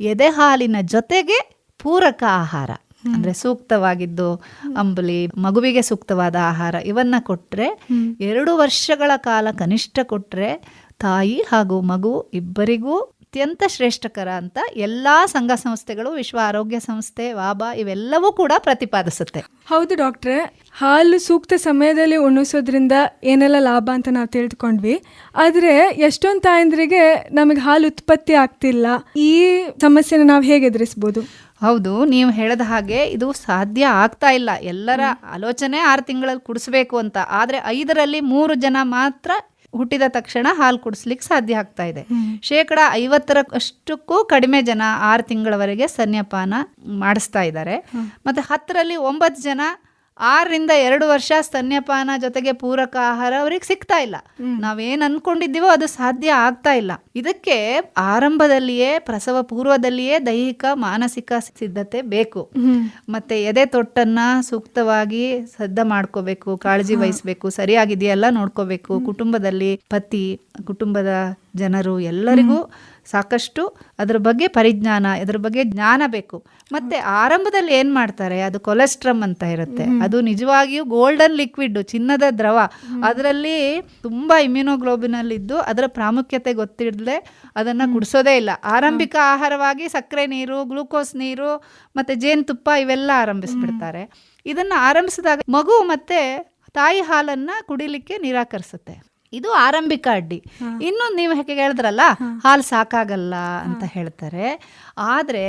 ಎದೆಹಾಲಿನ ಜೊತೆಗೆ ಪೂರಕ ಆಹಾರ. ಅಂದ್ರೆ ಸೂಕ್ತವಾಗಿದ್ದು ಅಂಬಲಿ ಮಗುವಿಗೆ ಸೂಕ್ತವಾದ ಆಹಾರ ಇವನ್ನ ಕೊಟ್ರೆ ಎರಡು ವರ್ಷಗಳ ಕಾಲ ಕನಿಷ್ಠ ಕೊಟ್ರೆ ತಾಯಿ ಹಾಗೂ ಮಗು ಇಬ್ಬರಿಗೂ ಅತ್ಯಂತ ಶ್ರೇಷ್ಠಕರ ಅಂತ ಎಲ್ಲ ಸಂಘ ಸಂಸ್ಥೆಗಳು ವಿಶ್ವ ಆರೋಗ್ಯ ಸಂಸ್ಥೆ ವಾಬಾ ಇವೆಲ್ಲವೂ ಕೂಡ ಪ್ರತಿಪಾದಿಸುತ್ತೆ. ಹೌದು ಡಾಕ್ಟ್ರೆ. ಹಾಲು ಸೂಕ್ತ ಸಮಯದಲ್ಲಿ ಉಣಿಸೋದ್ರಿಂದ ಏನೆಲ್ಲ ಲಾಭ ಅಂತ ನಾವು ತಿಳಿದುಕೊಂಡ್ವಿ. ಆದರೆ ಎಷ್ಟೊಂದು ತಾಯಂದ್ರಿಗೆ ನಮಗೆ ಹಾಲು ಉತ್ಪತ್ತಿ ಆಗ್ತಿಲ್ಲ. ಈ ಸಮಸ್ಯೆನ ನಾವು ಹೇಗೆ ಎದುರಿಸ್ಬೋದು? ಹೌದು ನೀವು ಹೇಳಿದ ಹಾಗೆ ಇದು ಸಾಧ್ಯ ಆಗ್ತಾ ಇಲ್ಲ. ಎಲ್ಲರ ಆಲೋಚನೆ ಆರು ತಿಂಗಳಲ್ಲಿ ಕುಡಿಸ್ಬೇಕು ಅಂತ. ಆದರೆ ಐದರಲ್ಲಿ ಮೂರು ಜನ ಮಾತ್ರ ಹುಟ್ಟಿದ ತಕ್ಷಣ ಹಾಲು ಕುಡಿಸ್ಲಿಕ್ಕೆ ಸಾಧ್ಯ ಆಗ್ತಾ ಇದೆ. ಶೇಕಡ ಐವತ್ತರ ಅಷ್ಟಕ್ಕೂ ಕಡಿಮೆ ಜನ ಆರು ತಿಂಗಳವರೆಗೆ ಸನ್ಯಪಾನ ಮಾಡಿಸ್ತಾ ಇದ್ದಾರೆ. ಮತ್ತೆ ಹತ್ತರಲ್ಲಿ ಒಂಬತ್ತು ಜನ ಆರರಿಂದ ಎರಡು ವರ್ಷ ಸ್ತನ್ಯಪಾನ ಜೊತೆಗೆ ಪೂರಕ ಆಹಾರ ಅವ್ರಿಗೆ ಸಿಗ್ತಾ ಇಲ್ಲ. ನಾವೇನು ಅನ್ಕೊಂಡಿದ್ದೀವೋ ಅದು ಸಾಧ್ಯ ಆಗ್ತಾ ಇಲ್ಲ. ಇದಕ್ಕೆ ಆರಂಭದಲ್ಲಿಯೇ ಪ್ರಸವ ಪೂರ್ವದಲ್ಲಿಯೇ ದೈಹಿಕ ಮಾನಸಿಕ ಸಿದ್ಧತೆ ಬೇಕು. ಮತ್ತೆ ಎದೆ ತೊಟ್ಟನ್ನ ಸೂಕ್ತವಾಗಿ ಸದ್ದ ಮಾಡ್ಕೋಬೇಕು ಕಾಳಜಿ ವಹಿಸ್ಬೇಕು ಸರಿಯಾಗಿದೆಯಲ್ಲ ನೋಡ್ಕೋಬೇಕು. ಕುಟುಂಬದಲ್ಲಿ ಪತಿ ಕುಟುಂಬದ ಜನರು ಎಲ್ಲರಿಗೂ ಸಾಕಷ್ಟು ಅದ್ರ ಬಗ್ಗೆ ಪರಿಜ್ಞಾನ ಇದ್ರ ಬಗ್ಗೆ ಜ್ಞಾನ ಬೇಕು. ಮತ್ತೆ ಆರಂಭದಲ್ಲಿ ಏನ್ ಮಾಡ್ತಾರೆ ಅದು ಕೊಲೆಸ್ಟ್ರಮ್ ಅಂತ ಇರುತ್ತೆ. ಅದು ನಿಜವಾಗಿಯೂ ಗೋಲ್ಡನ್ ಲಿಕ್ವಿಡ್ ಚಿನ್ನದ ದ್ರವ. ಅದರಲ್ಲಿ ತುಂಬಾ ಇಮ್ಯುನೋಗ್ಲೋಬಿನಲ್ ಇದ್ದು ಅದರ ಪ್ರಾಮುಖ್ಯತೆ ಗೊತ್ತಿಡದೆ ಅದನ್ನ ಕುಡಿಸೋದೇ ಇಲ್ಲ. ಆರಂಭಿಕ ಆಹಾರವಾಗಿ ಸಕ್ಕರೆ ನೀರು ಗ್ಲೂಕೋಸ್ ನೀರು ಮತ್ತೆ ಜೇನುತುಪ್ಪ ಇವೆಲ್ಲ ಆರಂಭಿಸ್ಬಿಡ್ತಾರೆ. ಇದನ್ನ ಆರಂಭಿಸಿದಾಗ ಮಗು ಮತ್ತೆ ತಾಯಿ ಹಾಲನ್ನ ಕುಡಿಲಿಕ್ಕೆ ನಿರಾಕರಿಸುತ್ತೆ. ಇದು ಆರಂಭಿಕ ಅಡ್ಡಿ. ಇನ್ನೊಂದು ನೀವು ಹೇಗೆ ಹೇಳಿದ್ರಲ್ಲ ಹಾಲು ಸಾಕಾಗಲ್ಲ ಅಂತ ಹೇಳ್ತಾರೆ. ಆದರೆ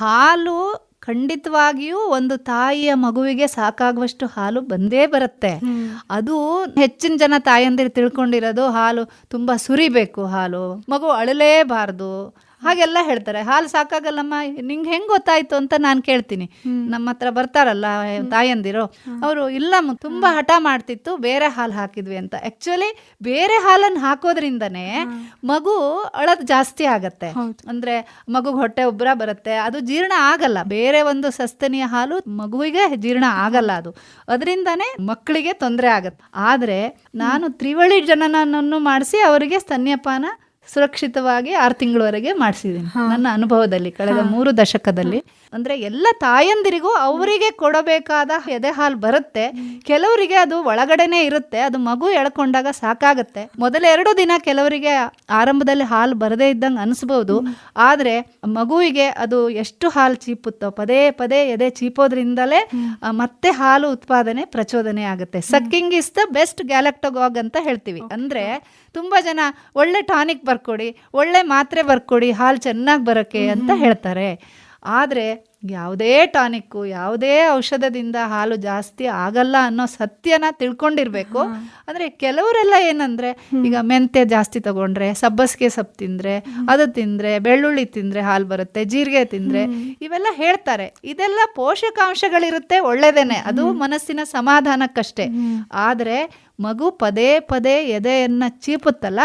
ಹಾಲು ಖಂಡಿತವಾಗಿಯೂ ಒಂದು ತಾಯಿಯ ಮಗುವಿಗೆ ಸಾಕಾಗುವಷ್ಟು ಹಾಲು ಬಂದೇ ಬರುತ್ತೆ. ಅದು ಹೆಚ್ಚಿನ ಜನ ತಾಯಂದಿರು ತಿಳ್ಕೊಂಡಿರೋದು ಹಾಲು ತುಂಬಾ ಸುರಿಬೇಕು ಹಾಲು ಮಗು ಅಳಲೇಬಾರ್ದು. ಹಾಗೆಲ್ಲ ಹೇಳ್ತಾರೆ. ಹಾಲು ಸಾಕಾಗಲ್ಲಮ್ಮ ನಿಂಗೆ ಹೆಂಗ್ ಗೊತ್ತಾಯ್ತು ಅಂತ ನಾನು ಕೇಳ್ತೀನಿ. ನಮ್ಮ ಹತ್ರ ಬರ್ತಾರಲ್ಲ ತಾಯಂದಿರು ಅವರು ಇಲ್ಲ ತುಂಬಾ ಹಠ ಮಾಡ್ತಿತ್ತು ಬೇರೆ ಹಾಲು ಹಾಕಿದ್ವಿ ಅಂತ. ಆಕ್ಚುಲಿ ಬೇರೆ ಹಾಲನ್ನು ಹಾಕೋದ್ರಿಂದನೇ ಮಗು ಅಳದ್ ಜಾಸ್ತಿ ಆಗತ್ತೆ. ಅಂದ್ರೆ ಮಗು ಹೊಟ್ಟೆ ಉಬ್ಬರ ಬರುತ್ತೆ ಅದು ಜೀರ್ಣ ಆಗಲ್ಲ. ಬೇರೆ ಒಂದು ಸಸ್ತನಿಯ ಹಾಲು ಮಗುವಿಗೆ ಜೀರ್ಣ ಆಗಲ್ಲ ಅದು. ಅದರಿಂದನೇ ಮಕ್ಕಳಿಗೆ ತೊಂದರೆ ಆಗತ್ತೆ. ಆದ್ರೆ ನಾನು ತ್ರಿವಳಿ ಜನನನ್ನು ಮಾಡಿಸಿ ಅವರಿಗೆ ಸ್ತನ್ಯಪಾನ ಸುರಕ್ಷಿತವಾಗಿ ಆರು ತಿಂಗಳವರೆಗೆ ಮಾಡಿಸಿದ್ದೀನಿ ನನ್ನ ಅನುಭವದಲ್ಲಿ ಕಳೆದ ಮೂರು ದಶಕದಲ್ಲಿ. ಅಂದ್ರೆ ಎಲ್ಲ ತಾಯಂದಿರಿಗೂ ಅವರಿಗೆ ಕೊಡಬೇಕಾದ ಎದೆ ಹಾಲು ಬರುತ್ತೆ. ಕೆಲವರಿಗೆ ಅದು ಒಳಗಡೆನೆ ಇರುತ್ತೆ. ಅದು ಮಗು ಎಳ್ಕೊಂಡಾಗ ಸಾಕಾಗುತ್ತೆ. ಮೊದಲ ಎರಡು ದಿನ ಕೆಲವರಿಗೆ ಆರಂಭದಲ್ಲಿ ಹಾಲು ಬರದೇ ಇದ್ದಂಗೆ ಅನಿಸ್ಬೋದು. ಆದ್ರೆ ಮಗುವಿಗೆ ಅದು ಎಷ್ಟು ಹಾಲು ಚೀಪುತ್ತೋ ಪದೇ ಪದೇ ಎದೆ ಚೀಪೋದ್ರಿಂದಲೇ ಮತ್ತೆ ಹಾಲು ಉತ್ಪಾದನೆ ಪ್ರಚೋದನೆ ಆಗುತ್ತೆ. Sucking is the best galactogogue ಅಂತ ಹೇಳ್ತೀವಿ. ಅಂದ್ರೆ ತುಂಬಾ ಜನ ಒಳ್ಳೆ ಟಾನಿಕ್ ಬರ್ಕೊಡಿ ಒಳ್ಳೆ ಮಾತ್ರೆ ಬರ್ಕೊಡಿ ಹಾಲು ಚೆನ್ನಾಗಿ ಬರೋಕ್ಕೆ ಅಂತ ಹೇಳ್ತಾರೆ. ಆದರೆ ಯಾವುದೇ ಟಾನಿಕ್ಕು ಯಾವುದೇ ಔಷಧದಿಂದ ಹಾಲು ಜಾಸ್ತಿ ಆಗಲ್ಲ ಅನ್ನೋ ಸತ್ಯನ ತಿಳ್ಕೊಂಡಿರ್ಬೇಕು. ಅಂದರೆ ಕೆಲವರೆಲ್ಲ ಏನಂದ್ರೆ ಈಗ ಮೆಂತ್ಯ ಜಾಸ್ತಿ ತಗೊಂಡ್ರೆ ಸಬ್ಬಸಿಗೆ ಸೊಪ್ಪು ತಿಂದ್ರೆ ಅದು ತಿಂದ್ರೆ ಬೆಳ್ಳುಳ್ಳಿ ತಿಂದ್ರೆ ಹಾಲು ಬರುತ್ತೆ ಜೀರಿಗೆ ತಿಂದ್ರೆ ಇವೆಲ್ಲ ಹೇಳ್ತಾರೆ. ಇದೆಲ್ಲ ಪೋಷಕಾಂಶಗಳಿರುತ್ತೆ ಒಳ್ಳೇದೇನೆ ಅದು ಮನಸ್ಸಿನ ಸಮಾಧಾನಕ್ಕಷ್ಟೇ. ಆದ್ರೆ ಮಗು ಪದೇ ಪದೇ ಎದೆಯನ್ನು ಚೀಪುತ್ತಲ್ಲ?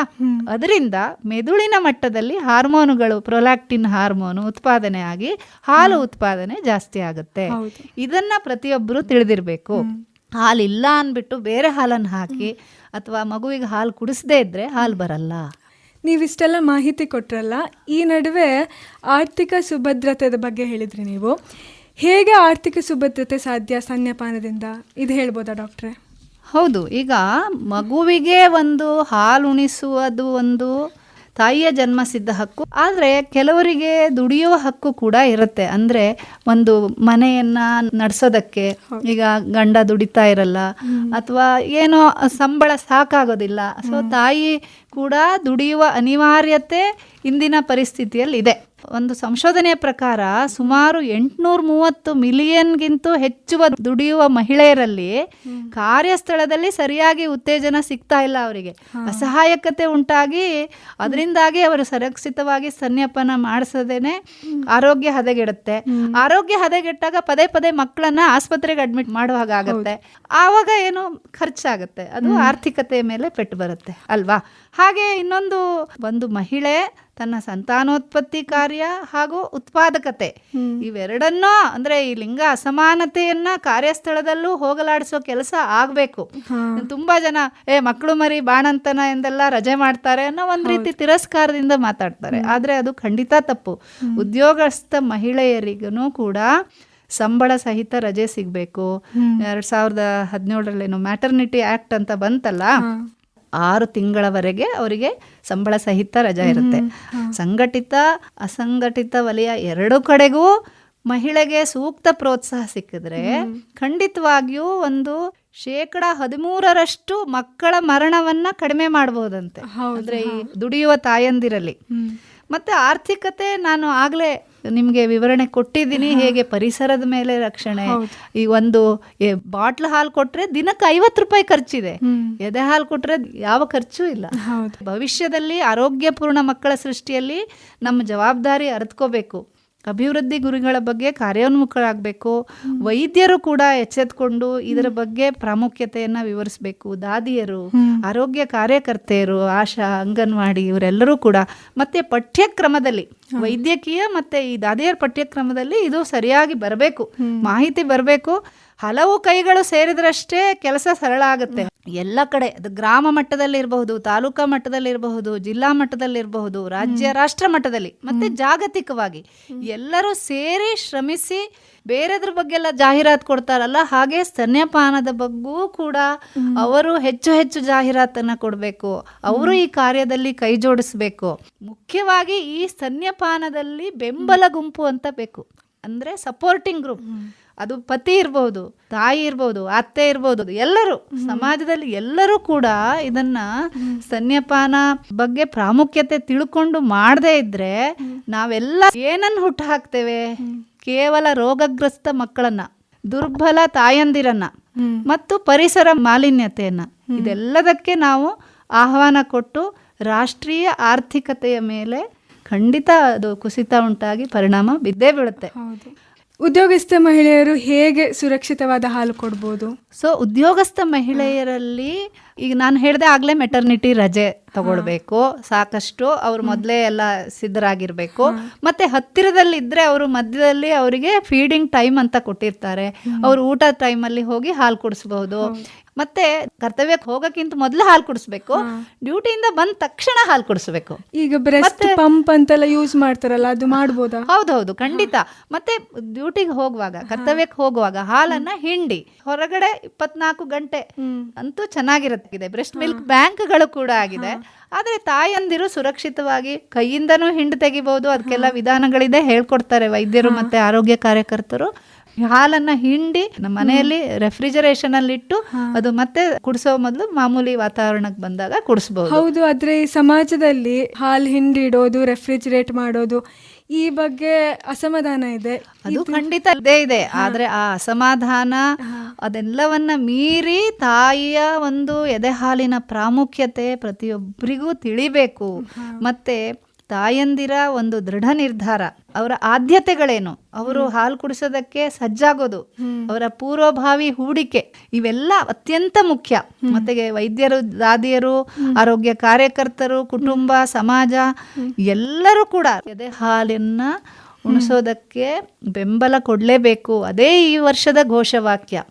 ಅದರಿಂದ ಮೆದುಳಿನ ಮಟ್ಟದಲ್ಲಿ ಹಾರ್ಮೋನುಗಳು ಪ್ರೊಲಾಕ್ಟಿನ್ ಹಾರ್ಮೋನು ಉತ್ಪಾದನೆ ಆಗಿ ಹಾಲು ಉತ್ಪಾದನೆ ಜಾಸ್ತಿ ಆಗುತ್ತೆ. ಇದನ್ನ ಪ್ರತಿಯೊಬ್ಬರು ತಿಳಿದಿರ್ಬೇಕು. ಹಾಲಿಲ್ಲ ಅಂದ್ಬಿಟ್ಟು ಬೇರೆ ಹಾಲನ್ನು ಹಾಕಿ ಅಥವಾ ಮಗುವಿಗೆ ಹಾಲು ಕುಡಿಸದೇ ಇದ್ದರೆ ಹಾಲು ಬರಲ್ಲ. ನೀವಿಷ್ಟೆಲ್ಲ ಮಾಹಿತಿ ಕೊಟ್ರಲ್ಲ ಈ ನಡುವೆ ಆರ್ಥಿಕ ಸುಭದ್ರತೆ ಬಗ್ಗೆ ಹೇಳಿದ್ರಿ ನೀವು. ಹೇಗೆ ಆರ್ಥಿಕ ಸುಭದ್ರತೆ ಸಾಧ್ಯ ಸನ್ಯಪಾನದಿಂದ? ಇದು ಹೇಳ್ಬೋದಾ ಡಾಕ್ಟ್ರೆ? ಹೌದು ಈಗ ಮಗುವಿಗೆ ಒಂದು ಹಾಲು ಉಣಿಸುವುದು ಒಂದು ತಾಯಿಯ ಜನ್ಮಸಿದ್ಧ ಹಕ್ಕು. ಆದರೆ ಕೆಲವರಿಗೆ ದುಡಿಯುವ ಹಕ್ಕು ಕೂಡ ಇರುತ್ತೆ. ಅಂದರೆ ಒಂದು ಮನೆಯನ್ನ ನಡೆಸೋದಕ್ಕೆ ಈಗ ಗಂಡ ದುಡಿತಾ ಇರಲ್ಲ ಅಥವಾ ಏನೋ ಸಂಬಳ ಸಾಕಾಗೋದಿಲ್ಲ. ಸೊ ತಾಯಿ ಕೂಡ ದುಡಿಯುವ ಅನಿವಾರ್ಯತೆ ಇಂದಿನ ಪರಿಸ್ಥಿತಿಯಲ್ಲಿ ಇದೆ ಒಂದು ಸಂಶೋಧನೆಯ ಪ್ರಕಾರ ಸುಮಾರು ಎಂಟುನೂರ ಮೂವತ್ತು ಮಿಲಿಯನ್ಗಿಂತೂ ಹೆಚ್ಚುವ ದುಡಿಯುವ ಮಹಿಳೆಯರಲ್ಲಿ ಕಾರ್ಯಸ್ಥಳದಲ್ಲಿ ಸರಿಯಾಗಿ ಉತ್ತೇಜನ ಸಿಗ್ತಾ ಇಲ್ಲ ಅವರಿಗೆ. ಅಸಹಾಯಕತೆ ಉಂಟಾಗಿ ಅದರಿಂದಾಗಿ ಅವರು ಸುರಕ್ಷಿತವಾಗಿ ಸ್ತನ್ಯಪಾನ ಮಾಡಿಸದೇನೆ ಆರೋಗ್ಯ ಹದಗೆಡುತ್ತೆ. ಆರೋಗ್ಯ ಹದಗೆಟ್ಟಾಗ ಪದೇ ಪದೇ ಮಕ್ಕಳನ್ನ ಆಸ್ಪತ್ರೆಗೆ ಅಡ್ಮಿಟ್ ಮಾಡುವ ಆಗುತ್ತೆ. ಆವಾಗ ಏನು ಖರ್ಚಾಗುತ್ತೆ? ಅದು ಆರ್ಥಿಕತೆ ಮೇಲೆ ಪೆಟ್ಟು ಬರುತ್ತೆ ಅಲ್ವಾ? ಹಾಗೆ ಇನ್ನೊಂದು ಒಂದು ಮಹಿಳೆ ತನ್ನ ಸಂತಾನೋತ್ಪತ್ತಿ ಕಾರ್ಯ ಹಾಗೂ ಉತ್ಪಾದಕತೆ. ಇವೆರಡನ್ನೂ ಅಂದ್ರೆ ಈ ಲಿಂಗ ಅಸಮಾನತೆಯನ್ನ ಕಾರ್ಯಸ್ಥಳದಲ್ಲೂ ಹೋಗಲಾಡಿಸೋ ಕೆಲಸ ಆಗ್ಬೇಕು. ತುಂಬಾ ಜನ ಏ ಮಕ್ಕಳು ಮರಿ ಬಾಣಂತನ ಎಂದೆಲ್ಲ ರಜೆ ಮಾಡ್ತಾರೆ ಅನ್ನೋ ಒಂದು ರೀತಿ ತಿರಸ್ಕಾರದಿಂದ ಮಾತಾಡ್ತಾರೆ. ಆದ್ರೆ ಅದು ಖಂಡಿತ ತಪ್ಪು. ಉದ್ಯೋಗಸ್ಥ ಮಹಿಳೆಯರಿಗೂ ಕೂಡ ಸಂಬಳ ಸಹಿತ ರಜೆ ಸಿಗ್ಬೇಕು. ಎರಡ್ ಸಾವಿರದ ಹದಿನೇಳರಲ್ಲೇನು ಮ್ಯಾಟರ್ನಿಟಿ ಆಕ್ಟ್ ಅಂತ ಬಂತಲ್ಲ? ಆರು ತಿಂಗಳವರೆಗೆ ಅವರಿಗೆ ಸಂಬಳ ಸಹಿತ ರಜಾ ಇರುತ್ತೆ. ಸಂಘಟಿತ ಅಸಂಘಟಿತ ವಲಯ ಎರಡು ಕಡೆಗೂ ಮಹಿಳೆಗೆ ಸೂಕ್ತ ಪ್ರೋತ್ಸಾಹ ಸಿಕ್ಕಿದ್ರೆ ಖಂಡಿತವಾಗಿಯೂ ಒಂದು ಶೇಕಡ ಹದಿಮೂರರಷ್ಟು ಮಕ್ಕಳ ಮರಣವನ್ನ ಕಡಿಮೆ ಮಾಡಬಹುದಂತೆ ಅಂದ್ರೆ ಈ ದುಡಿಯುವ ತಾಯಂದಿರಲ್ಲಿ. ಮತ್ತೆ ಆರ್ಥಿಕತೆ ನಾನು ಆಗ್ಲೇ ನಿಮ್ಗೆ ವಿವರಣೆ ಕೊಟ್ಟಿದ್ದೀನಿ ಹೇಗೆ ಪರಿಸರದ ಮೇಲೆ ರಕ್ಷಣೆ ಈ ಒಂದು ಬಾಟ್ಲ್ ಹಾಲು ಕೊಟ್ರೆ ದಿನಕ್ಕೆ ಐವತ್ತು ರೂಪಾಯಿ ಖರ್ಚಿದೆ. ಎದೆ ಹಾಲು ಕೊಟ್ರೆ ಯಾವ ಖರ್ಚು ಇಲ್ಲ. ಭವಿಷ್ಯದಲ್ಲಿ ಆರೋಗ್ಯಪೂರ್ಣ ಮಕ್ಕಳ ಸೃಷ್ಟಿಯಲ್ಲಿ ನಮ್ಮ ಜವಾಬ್ದಾರಿ ಅರಿತ್ಕೋಬೇಕು. ಅಭಿವೃದ್ಧಿ ಗುರಿಗಳ ಬಗ್ಗೆ ಕಾರ್ಯೋನ್ಮುಖರಾಗಬೇಕು. ವೈದ್ಯರು ಕೂಡ ಎಚ್ಚೆತ್ಕೊಂಡು ಇದರ ಬಗ್ಗೆ ಪ್ರಾಮುಖ್ಯತೆಯನ್ನು ವಿವರಿಸಬೇಕು. ದಾದಿಯರು ಆರೋಗ್ಯ ಕಾರ್ಯಕರ್ತೆಯರು ಆಶಾ ಅಂಗನವಾಡಿ ಇವರೆಲ್ಲರೂ ಕೂಡ. ಮತ್ತೆ ಪಠ್ಯಕ್ರಮದಲ್ಲಿ ವೈದ್ಯಕೀಯ ಮತ್ತೆ ಈ ದಾದಿಯರ ಪಠ್ಯಕ್ರಮದಲ್ಲಿ ಇದು ಸರಿಯಾಗಿ ಬರಬೇಕು. ಮಾಹಿತಿ ಬರಬೇಕು. ಹಲವು ಕೈಗಳು ಸೇರಿದ್ರಷ್ಟೇ ಕೆಲಸ ಸರಳ ಆಗುತ್ತೆ. ಎಲ್ಲ ಕಡೆ ಅದು ಗ್ರಾಮ ಮಟ್ಟದಲ್ಲಿ ಇರಬಹುದು ತಾಲೂಕಾ ಮಟ್ಟದಲ್ಲಿ ಇರಬಹುದು ಜಿಲ್ಲಾ ಮಟ್ಟದಲ್ಲಿ ಇರಬಹುದು ರಾಜ್ಯ ರಾಷ್ಟ್ರ ಮಟ್ಟದಲ್ಲಿ ಮತ್ತೆ ಜಾಗತಿಕವಾಗಿ ಎಲ್ಲರೂ ಸೇರಿ ಶ್ರಮಿಸಿ ಬೇರೆದ್ರ ಬಗ್ಗೆ ಎಲ್ಲ ಜಾಹೀರಾತು ಕೊಡ್ತಾರಲ್ಲ ಹಾಗೆ ಸ್ತನ್ಯಪಾನದ ಬಗ್ಗೂ ಕೂಡ ಅವರು ಹೆಚ್ಚು ಹೆಚ್ಚು ಜಾಹೀರಾತನ್ನ ಕೊಡಬೇಕು. ಅವರು ಈ ಕಾರ್ಯದಲ್ಲಿ ಕೈ ಜೋಡಿಸ್ಬೇಕು. ಮುಖ್ಯವಾಗಿ ಈ ಸ್ತನ್ಯಪಾನದಲ್ಲಿ ಬೆಂಬಲ ಗುಂಪು ಅಂತ ಬೇಕು. ಅಂದ್ರೆ ಸಪೋರ್ಟಿಂಗ್ ಗ್ರೂಪ್ ಅದು ಪತಿ ಇರ್ಬೋದು ತಾಯಿ ಇರ್ಬೋದು ಅತ್ತೆ ಇರ್ಬೋದು ಎಲ್ಲರೂ ಸಮಾಜದಲ್ಲಿ ಎಲ್ಲರೂ ಕೂಡ ಇದನ್ನ ಸನ್ಯಪಾನ ಬಗ್ಗೆ ಪ್ರಾಮುಖ್ಯತೆ ತಿಳ್ಕೊಂಡು ಮಾಡದೇ ಇದ್ರೆ ನಾವೆಲ್ಲ ಏನನ್ನು ಹುಟ್ಟು ಹಾಕ್ತೇವೆ? ಕೇವಲ ರೋಗಗ್ರಸ್ತ ಮಕ್ಕಳನ್ನ ದುರ್ಬಲ ತಾಯಂದಿರನ್ನ ಮತ್ತು ಪರಿಸರ ಮಾಲಿನ್ಯತೆಯನ್ನ ಇದೆಲ್ಲದಕ್ಕೆ ನಾವು ಆಹ್ವಾನ ಕೊಟ್ಟು ರಾಷ್ಟ್ರೀಯ ಆರ್ಥಿಕತೆಯ ಮೇಲೆ ಖಂಡಿತ ಅದು ಕುಸಿತ ಉಂಟಾಗಿ ಪರಿಣಾಮ ಬಿದ್ದೇ ಬೀಳುತ್ತೆ. ಉದ್ಯೋಗಸ್ಥ ಮಹಿಳೆಯರು ಹೇಗೆ ಸುರಕ್ಷಿತವಾದ ಹಾಲು ಕೊಡ್ಬೋದು? ಸೊ ಉದ್ಯೋಗಸ್ಥ ಮಹಿಳೆಯರಲ್ಲಿ, ಈಗ ನಾನು ಹೇಳಿದೆ ಆಗಲೇ ಮೆಟರ್ನಿಟಿ ರಜೆ. ತಗೊಳ್ಬೇಕು. ಸಾಕಷ್ಟು ಅವ್ರು ಮೊದಲೇ ಎಲ್ಲ ಸಿದ್ಧರಾಗಿರ್ಬೇಕು. ಮತ್ತೆ ಹತ್ತಿರದಲ್ಲಿ ಇದ್ರೆ ಅವರು ಮಧ್ಯದಲ್ಲಿ ಅವರಿಗೆ ಫೀಡಿಂಗ್ ಟೈಮ್ ಅಂತ ಕೊಟ್ಟಿರ್ತಾರೆ. ಅವ್ರು ಊಟ ಟೈಮಲ್ಲಿ ಹೋಗಿ ಹಾಲು ಕುಡಿಸ್ಬಹುದು ಮತ್ತೆ ಕರ್ತವ್ಯಕ್ಕೆ ಹೋಗಕ್ಕಿಂತ ಮೊದಲು ಹಾಲು ಕುಡಿಸ್ಬೇಕು. ಡ್ಯೂಟಿಯಿಂದ ಬಂದ ತಕ್ಷಣ ಹಾಲು ಕುಡಿಸ್ಬೇಕು. ಈಗ ಬ್ರೆಸ್ಟ್ ಪಂಪ್ ಅಂತೆಲ್ಲ ಯೂಸ್ ಮಾಡ್ತಾರಲ್ಲ ಅದು ಮಾಡ್ಬೋದಾ? ಹೌದೌದು ಖಂಡಿತ. ಮತ್ತೆ ಡ್ಯೂಟಿಗೆ ಹೋಗುವಾಗ ಕರ್ತವ್ಯಕ್ಕೆ ಹೋಗುವಾಗ ಹಾಲನ್ನ ಹಿಂಡಿ ಹೊರಗಡೆ ಇಪ್ಪತ್ನಾಲ್ಕು ಗಂಟೆ ಅಂತೂ ಚೆನ್ನಾಗಿರುತ್ತೆ. ಬ್ರೆಸ್ಟ್ ಮಿಲ್ಕ್ ಬ್ಯಾಂಕ್ಗಳು ಕೂಡ ಆಗಿದೆ. ಆದ್ರೆ ತಾಯಂದಿರು ಸುರಕ್ಷಿತವಾಗಿ ಕೈಯಿಂದನೂ ಹಿಂಡು ತೆಗಿಬೋದು. ಅದಕ್ಕೆಲ್ಲ ವಿಧಾನಗಳಿದೆ ಹೇಳ್ಕೊಡ್ತಾರೆ ವೈದ್ಯರು ಮತ್ತೆ ಆರೋಗ್ಯ ಕಾರ್ಯಕರ್ತರು. ಹಾಲನ್ನ ಹಿಂಡಿ ನಮ್ಮ ಮನೆಯಲ್ಲಿ ರೆಫ್ರಿಜರೇಷನ್ ಅಲ್ಲಿ ಇಟ್ಟು ಅದು ಮತ್ತೆ ಕುಡಿಸೋ ಮೊದಲು ಮಾಮೂಲಿ ವಾತಾವರಣಕ್ಕೆ ಬಂದಾಗ ಕುಡಿಸಬಹುದು ಹೌದು ಆದ್ರೆ ಈ ಸಮಾಜದಲ್ಲಿ ಹಾಲು ಹಿಂಡಿಡೋದು ರೆಫ್ರಿಜರೇಟ್ ಮಾಡೋದು ಈ ಬಗ್ಗೆ ಅಸಮಾಧಾನ ಇದೆ. ಅದು ಖಂಡಿತ ಇದೇ. ಇದೆ ಆದ್ರೆ ಆ ಅಸಮಾಧಾನ ಅದೆಲ್ಲವನ್ನ ಮೀರಿ ತಾಯಿಯ ಒಂದು ಎದೆ ಹಾಲಿನ ಪ್ರಾಮುಖ್ಯತೆ ಪ್ರತಿಯೊಬ್ಬರಿಗೂ ತಿಳಿಬೇಕು. ಮತ್ತೆ ತಾಯಂದಿರ ಒಂದು ದೃಢ ನಿರ್ಧಾರ. ಅವರ ಆದ್ಯತೆಗಳೇನು? ಅವರು ಹಾಲು ಕುಡಿಸೋದಕ್ಕೆ ಸಜ್ಜಾಗೋದು. ಅವರ ಪೂರ್ವಭಾವಿ ಹೂಡಿಕೆ. ಇವೆಲ್ಲ ಅತ್ಯಂತ ಮುಖ್ಯ. ಮತ್ತೆ ವೈದ್ಯರು ದಾದಿಯರು ಆರೋಗ್ಯ ಕಾರ್ಯಕರ್ತರು ಕುಟುಂಬ ಸಮಾಜ ಎಲ್ಲರೂ ಕೂಡ. ಎದೆ ಹಾಲನ್ನ ಉಣಿಸೋದಕ್ಕೆ ಬೆಂಬಲ ಕೊಡಲೇಬೇಕು. ಅದೇ ಈ ವರ್ಷದ ಘೋಷವಾಕ್ಯ.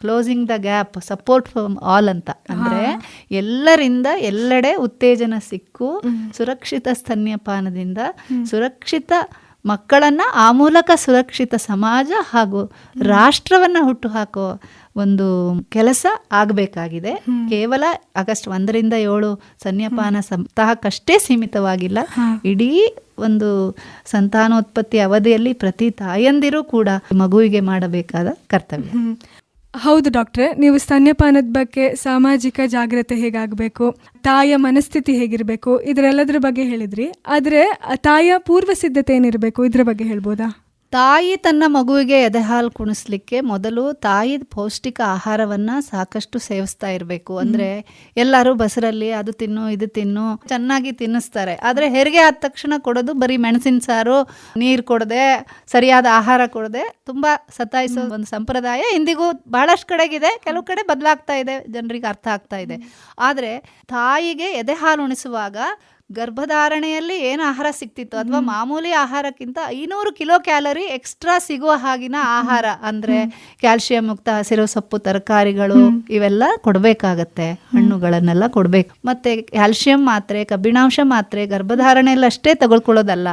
Closing the gap support from all ಅಂತ. ಅಂದ್ರೆ ಎಲ್ಲರಿಂದ ಎಲ್ಲೆಡೆ ಉತ್ತೇಜನ ಸಿಕ್ಕು ಸುರಕ್ಷಿತ ಸ್ತನ್ಯಪಾನದಿಂದ ಸುರಕ್ಷಿತ ಮಕ್ಕಳನ್ನ ಆ ಮೂಲಕ ಸುರಕ್ಷಿತ ಸಮಾಜ ಹಾಗೂ ರಾಷ್ಟ್ರವನ್ನ ಹುಟ್ಟು ಹಾಕೋ ಒಂದು ಕೆಲಸ ಆಗಬೇಕಾಗಿದೆ. ಕೇವಲ ಆಗಸ್ಟ್ ಒಂದರಿಂದ ಏಳು ಸನ್ಯಪಾನ ಸಪ್ತಾಹಕ್ಕಷ್ಟೇ ಸೀಮಿತವಾಗಿಲ್ಲ. ಇಡೀ ಒಂದು ಸಂತಾನೋತ್ಪತ್ತಿ ಅವಧಿಯಲ್ಲಿ ಪ್ರತಿ ತಾಯಂದಿರೂ ಕೂಡ ಮಗುವಿಗೆ ಮಾಡಬೇಕಾದ ಕರ್ತವ್ಯ. ಹೌದು ಡಾಕ್ಟ್ರೆ, ನೀವು ಸ್ತನ್ಯಪಾನದ ಬಗ್ಗೆ ಸಾಮಾಜಿಕ ಜಾಗ್ರತೆ ಹೇಗಾಗಬೇಕು? ತಾಯ ಮನಸ್ಥಿತಿ ಹೇಗಿರಬೇಕು? ಇದರೆಲ್ಲದರ ಬಗ್ಗೆ ಹೇಳಿದ್ರಿ. ಆದರೆ ತಾಯ ಪೂರ್ವ ಸಿದ್ಧತೆ ಏನಿರಬೇಕು? ಇದರ ಬಗ್ಗೆ ಹೇಳ್ಬೋದಾ? ತಾಯಿ ತನ್ನ ಮಗುವಿಗೆ ಎದೆಹಾಲು ಕುಣಿಸ್ಲಿಕ್ಕೆ ಮೊದಲು ತಾಯಿ ಪೌಷ್ಟಿಕ ಆಹಾರವನ್ನ ಸಾಕಷ್ಟು ಸೇವಿಸ್ತಾ ಇರಬೇಕು. ಅಂದ್ರೆ ಎಲ್ಲರೂ ಬಸರಲ್ಲಿ ಅದು ತಿನ್ನು ಇದು ತಿನ್ನು ಚೆನ್ನಾಗಿ ತಿನ್ನಿಸ್ತಾರೆ. ಆದ್ರೆ ಹೆರಿಗೆ ಆದ ತಕ್ಷಣ ಕೊಡೋದು ಬರೀ ಮೆಣಸಿನ ಸಾರು ನೀರು ಕೊಡದೆ ಸರಿಯಾದ ಆಹಾರ ಕೊಡದೆ ತುಂಬಾ ಸತಾಯಿಸೋ ಒಂದು ಸಂಪ್ರದಾಯ ಇಂದಿಗೂ ಬಹಳಷ್ಟು ಕಡೆಗಿದೆ. ಕೆಲವು ಕಡೆ ಬದಲಾಗ್ತಾ ಇದೆ ಜನರಿಗೆ ಅರ್ಥ ಆಗ್ತಾ ಇದೆ. ಆದ್ರೆ ತಾಯಿಗೆ ಎದೆ ಹಾಲು ಉಣಿಸುವಾಗ ಗರ್ಭಧಾರಣೆಯಲ್ಲಿ ಏನು ಆಹಾರ ಸಿಕ್ತಿತ್ತು ಅಥವಾ ಮಾಮೂಲಿ ಆಹಾರಕ್ಕಿಂತ ಐನೂರು ಕಿಲೋ ಕ್ಯಾಲರಿ ಎಕ್ಸ್ಟ್ರಾ ಸಿಗುವ ಹಾಗಿನ ಆಹಾರ ಅಂದ್ರೆ ಕ್ಯಾಲ್ಸಿಯಂ ಮುಕ್ತ ಹಸಿರು ಸೊಪ್ಪು ತರಕಾರಿಗಳು ಇವೆಲ್ಲ ಕೊಡಬೇಕಾಗತ್ತೆ. ಹಣ್ಣುಗಳನ್ನೆಲ್ಲ ಕೊಡಬೇಕು. ಮತ್ತೆ ಕ್ಯಾಲ್ಸಿಯಂ ಮಾತ್ರೆ ಕಬ್ಬಿಣಾಂಶ ಮಾತ್ರೆ ಗರ್ಭಧಾರಣೆಯಲ್ಲಿ ಅಷ್ಟೇ ತಗೊಳ್ಕೊಳ್ಳೋದಲ್ಲ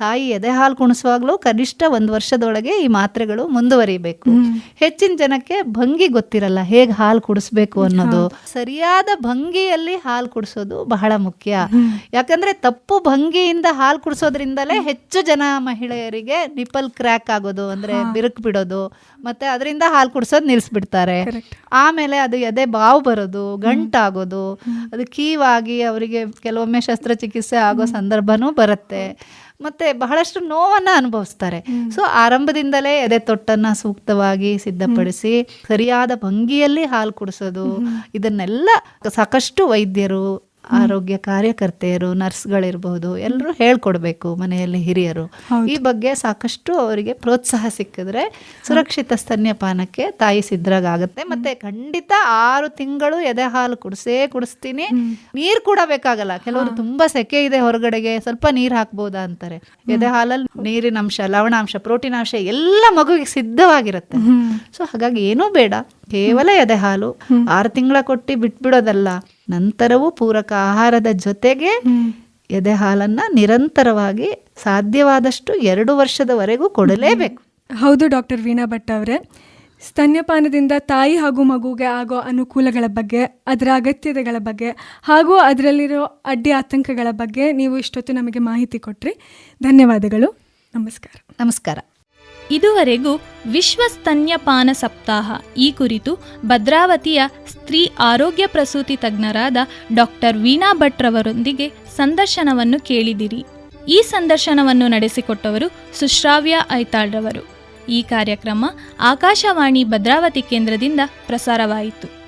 ತಾಯಿ ಎದೆ ಹಾಲು ಕುಣಿಸುವಾಗ್ಲೂ ಕನಿಷ್ಠ ಒಂದು ವರ್ಷದೊಳಗೆ ಈ ಮಾತ್ರೆಗಳು ಮುಂದುವರಿಬೇಕು. ಹೆಚ್ಚಿನ ಜನಕ್ಕೆ ಭಂಗಿ ಗೊತ್ತಿರಲ್ಲ ಹೇಗೆ ಹಾಲು ಕುಡಿಸ್ಬೇಕು ಅನ್ನೋದು. ಸರಿಯಾದ ಭಂಗಿಯಲ್ಲಿ ಹಾಲು ಕುಡಿಸೋದು ಬಹಳ ಮುಖ್ಯ. ಯಾಕಂದ್ರೆ ತಪ್ಪು ಭಂಗಿಯಿಂದ ಹಾಲು ಕುಡಿಸೋದ್ರಿಂದಲೇ ಹೆಚ್ಚು ಜನ ಮಹಿಳೆಯರಿಗೆ ನಿಪಲ್ ಕ್ರ್ಯಾಕ್ ಆಗೋದು ಅಂದ್ರೆ ಬಿರುಕು ಬಿಡೋದು ಮತ್ತೆ ಅದರಿಂದ ಹಾಲು ಕುಡಿಸೋದು ನಿಲ್ಲಿಸ್ಬಿಡ್ತಾರೆ ಆಮೇಲೆ ಅದು ಎದೆ ಬಾವು ಬರೋದು ಗಂಟಾಗೋದು ಅದು ಕೀವಾಗಿ ಅವರಿಗೆ ಕೆಲವೊಮ್ಮೆ ಶಸ್ತ್ರಚಿಕಿತ್ಸೆ ಆಗೋ ಸಂದರ್ಭನೂ ಬರುತ್ತೆ. ಮತ್ತೆ ಬಹಳಷ್ಟು ನೋವನ್ನು ಅನುಭವಿಸ್ತಾರೆ. ಸೊ ಆರಂಭದಿಂದಲೇ ಎದೆ ತೊಟ್ಟನ್ನು ಸೂಕ್ತವಾಗಿ ಸಿದ್ಧಪಡಿಸಿ ಸರಿಯಾದ ಭಂಗಿಯಲ್ಲಿ ಹಾಲು ಕುಡಿಸೋದು ಇದನ್ನೆಲ್ಲ ಸಾಕಷ್ಟು ವೈದ್ಯರು ಆರೋಗ್ಯ ಕಾರ್ಯಕರ್ತೆಯರು ನರ್ಸ್ಗಳಿರ್ಬೋದು ಎಲ್ಲರೂ ಹೇಳ್ಕೊಡ್ಬೇಕು ಮನೆಯಲ್ಲಿ ಹಿರಿಯರು. ಈ ಬಗ್ಗೆ ಸಾಕಷ್ಟು ಅವರಿಗೆ ಪ್ರೋತ್ಸಾಹ ಸಿಕ್ಕಿದ್ರೆ ಸುರಕ್ಷಿತ ಸ್ತನ್ಯಪಾನಕ್ಕೆ ತಾಯಿ ಸಿದ್ಧರಾಗುತ್ತೆ. ಮತ್ತೆ ಖಂಡಿತ ಆರು ತಿಂಗಳು ಎದೆ ಹಾಲು ಕುಡಿಸೇ ಕುಡಿಸ್ತೀನಿ. ನೀರ್ ಕೂಡ ಬೇಕಾಗಲ್ಲ. ಕೆಲವರು ತುಂಬಾ ಸೆಕೆ ಇದೆ ಹೊರಗಡೆಗೆ. ಸ್ವಲ್ಪ ನೀರ್ ಹಾಕ್ಬೋದಾ ಅಂತಾರೆ. ಎದೆ ಹಾಲಲ್ಲಿ ನೀರಿನ ಅಂಶ ಲವಣಾಂಶ ಪ್ರೋಟೀನ್ ಅಂಶ ಎಲ್ಲ ಮಗುವಿಗೆ ಸಿದ್ಧವಾಗಿರುತ್ತೆ. ಸೊ ಹಾಗಾಗಿ ಏನೂ ಬೇಡ. ಕೇವಲ ಎದೆ ಹಾಲು. ಆರು ತಿಂಗಳ ಕೊಟ್ಟು ಬಿಟ್ಬಿಡೋದಲ್ಲ. ನಂತರವೂ ಪೂರಕ ಆಹಾರದ ಜೊತೆಗೆ ಎದೆ ಹಾಲನ್ನ ನಿರಂತರವಾಗಿ ಸಾಧ್ಯವಾದಷ್ಟು ಎರಡು ವರ್ಷದವರೆಗೂ ಕೊಡಲೇಬೇಕು. ಹೌದು ಡಾಕ್ಟರ್ ವೀಣಾ ಭಟ್ ಅವರೇ. ಸ್ತನ್ಯಪಾನದಿಂದ ತಾಯಿ ಹಾಗೂ ಮಗುಗೆ ಆಗೋ ಅನುಕೂಲಗಳ ಬಗ್ಗೆ ಅದರ ಅಗತ್ಯತೆಗಳ ಬಗ್ಗೆ ಹಾಗೂ ಅದರಲ್ಲಿರೋ ಅಡ್ಡಿ ಆತಂಕಗಳ ಬಗ್ಗೆ ನೀವು ಇಷ್ಟೊತ್ತು ನಮಗೆ ಮಾಹಿತಿ ಕೊಟ್ರಿ. ಧನ್ಯವಾದಗಳು. ನಮಸ್ಕಾರ. ನಮಸ್ಕಾರ. ಇದುವರೆಗೂ ವಿಶ್ವ ಸ್ತನ್ಯಪಾನ ಸಪ್ತಾಹ. ಈ ಕುರಿತು ಭದ್ರಾವತಿಯ ಸ್ತ್ರೀ ಆರೋಗ್ಯ ಪ್ರಸೂತಿ ತಜ್ಞರಾದ ಡಾಕ್ಟರ್ ವೀಣಾ ಭಟ್ ರವರೊಂದಿಗೆ ಸಂದರ್ಶನವನ್ನು ಕೇಳಿದಿರಿ. ಈ ಸಂದರ್ಶನವನ್ನು ನಡೆಸಿಕೊಟ್ಟವರು ಸುಶ್ರಾವ್ಯ ಐತಾಳ್ರವರು ಈ ಕಾರ್ಯಕ್ರಮ ಆಕಾಶವಾಣಿ ಭದ್ರಾವತಿ ಕೇಂದ್ರದಿಂದ ಪ್ರಸಾರವಾಯಿತು.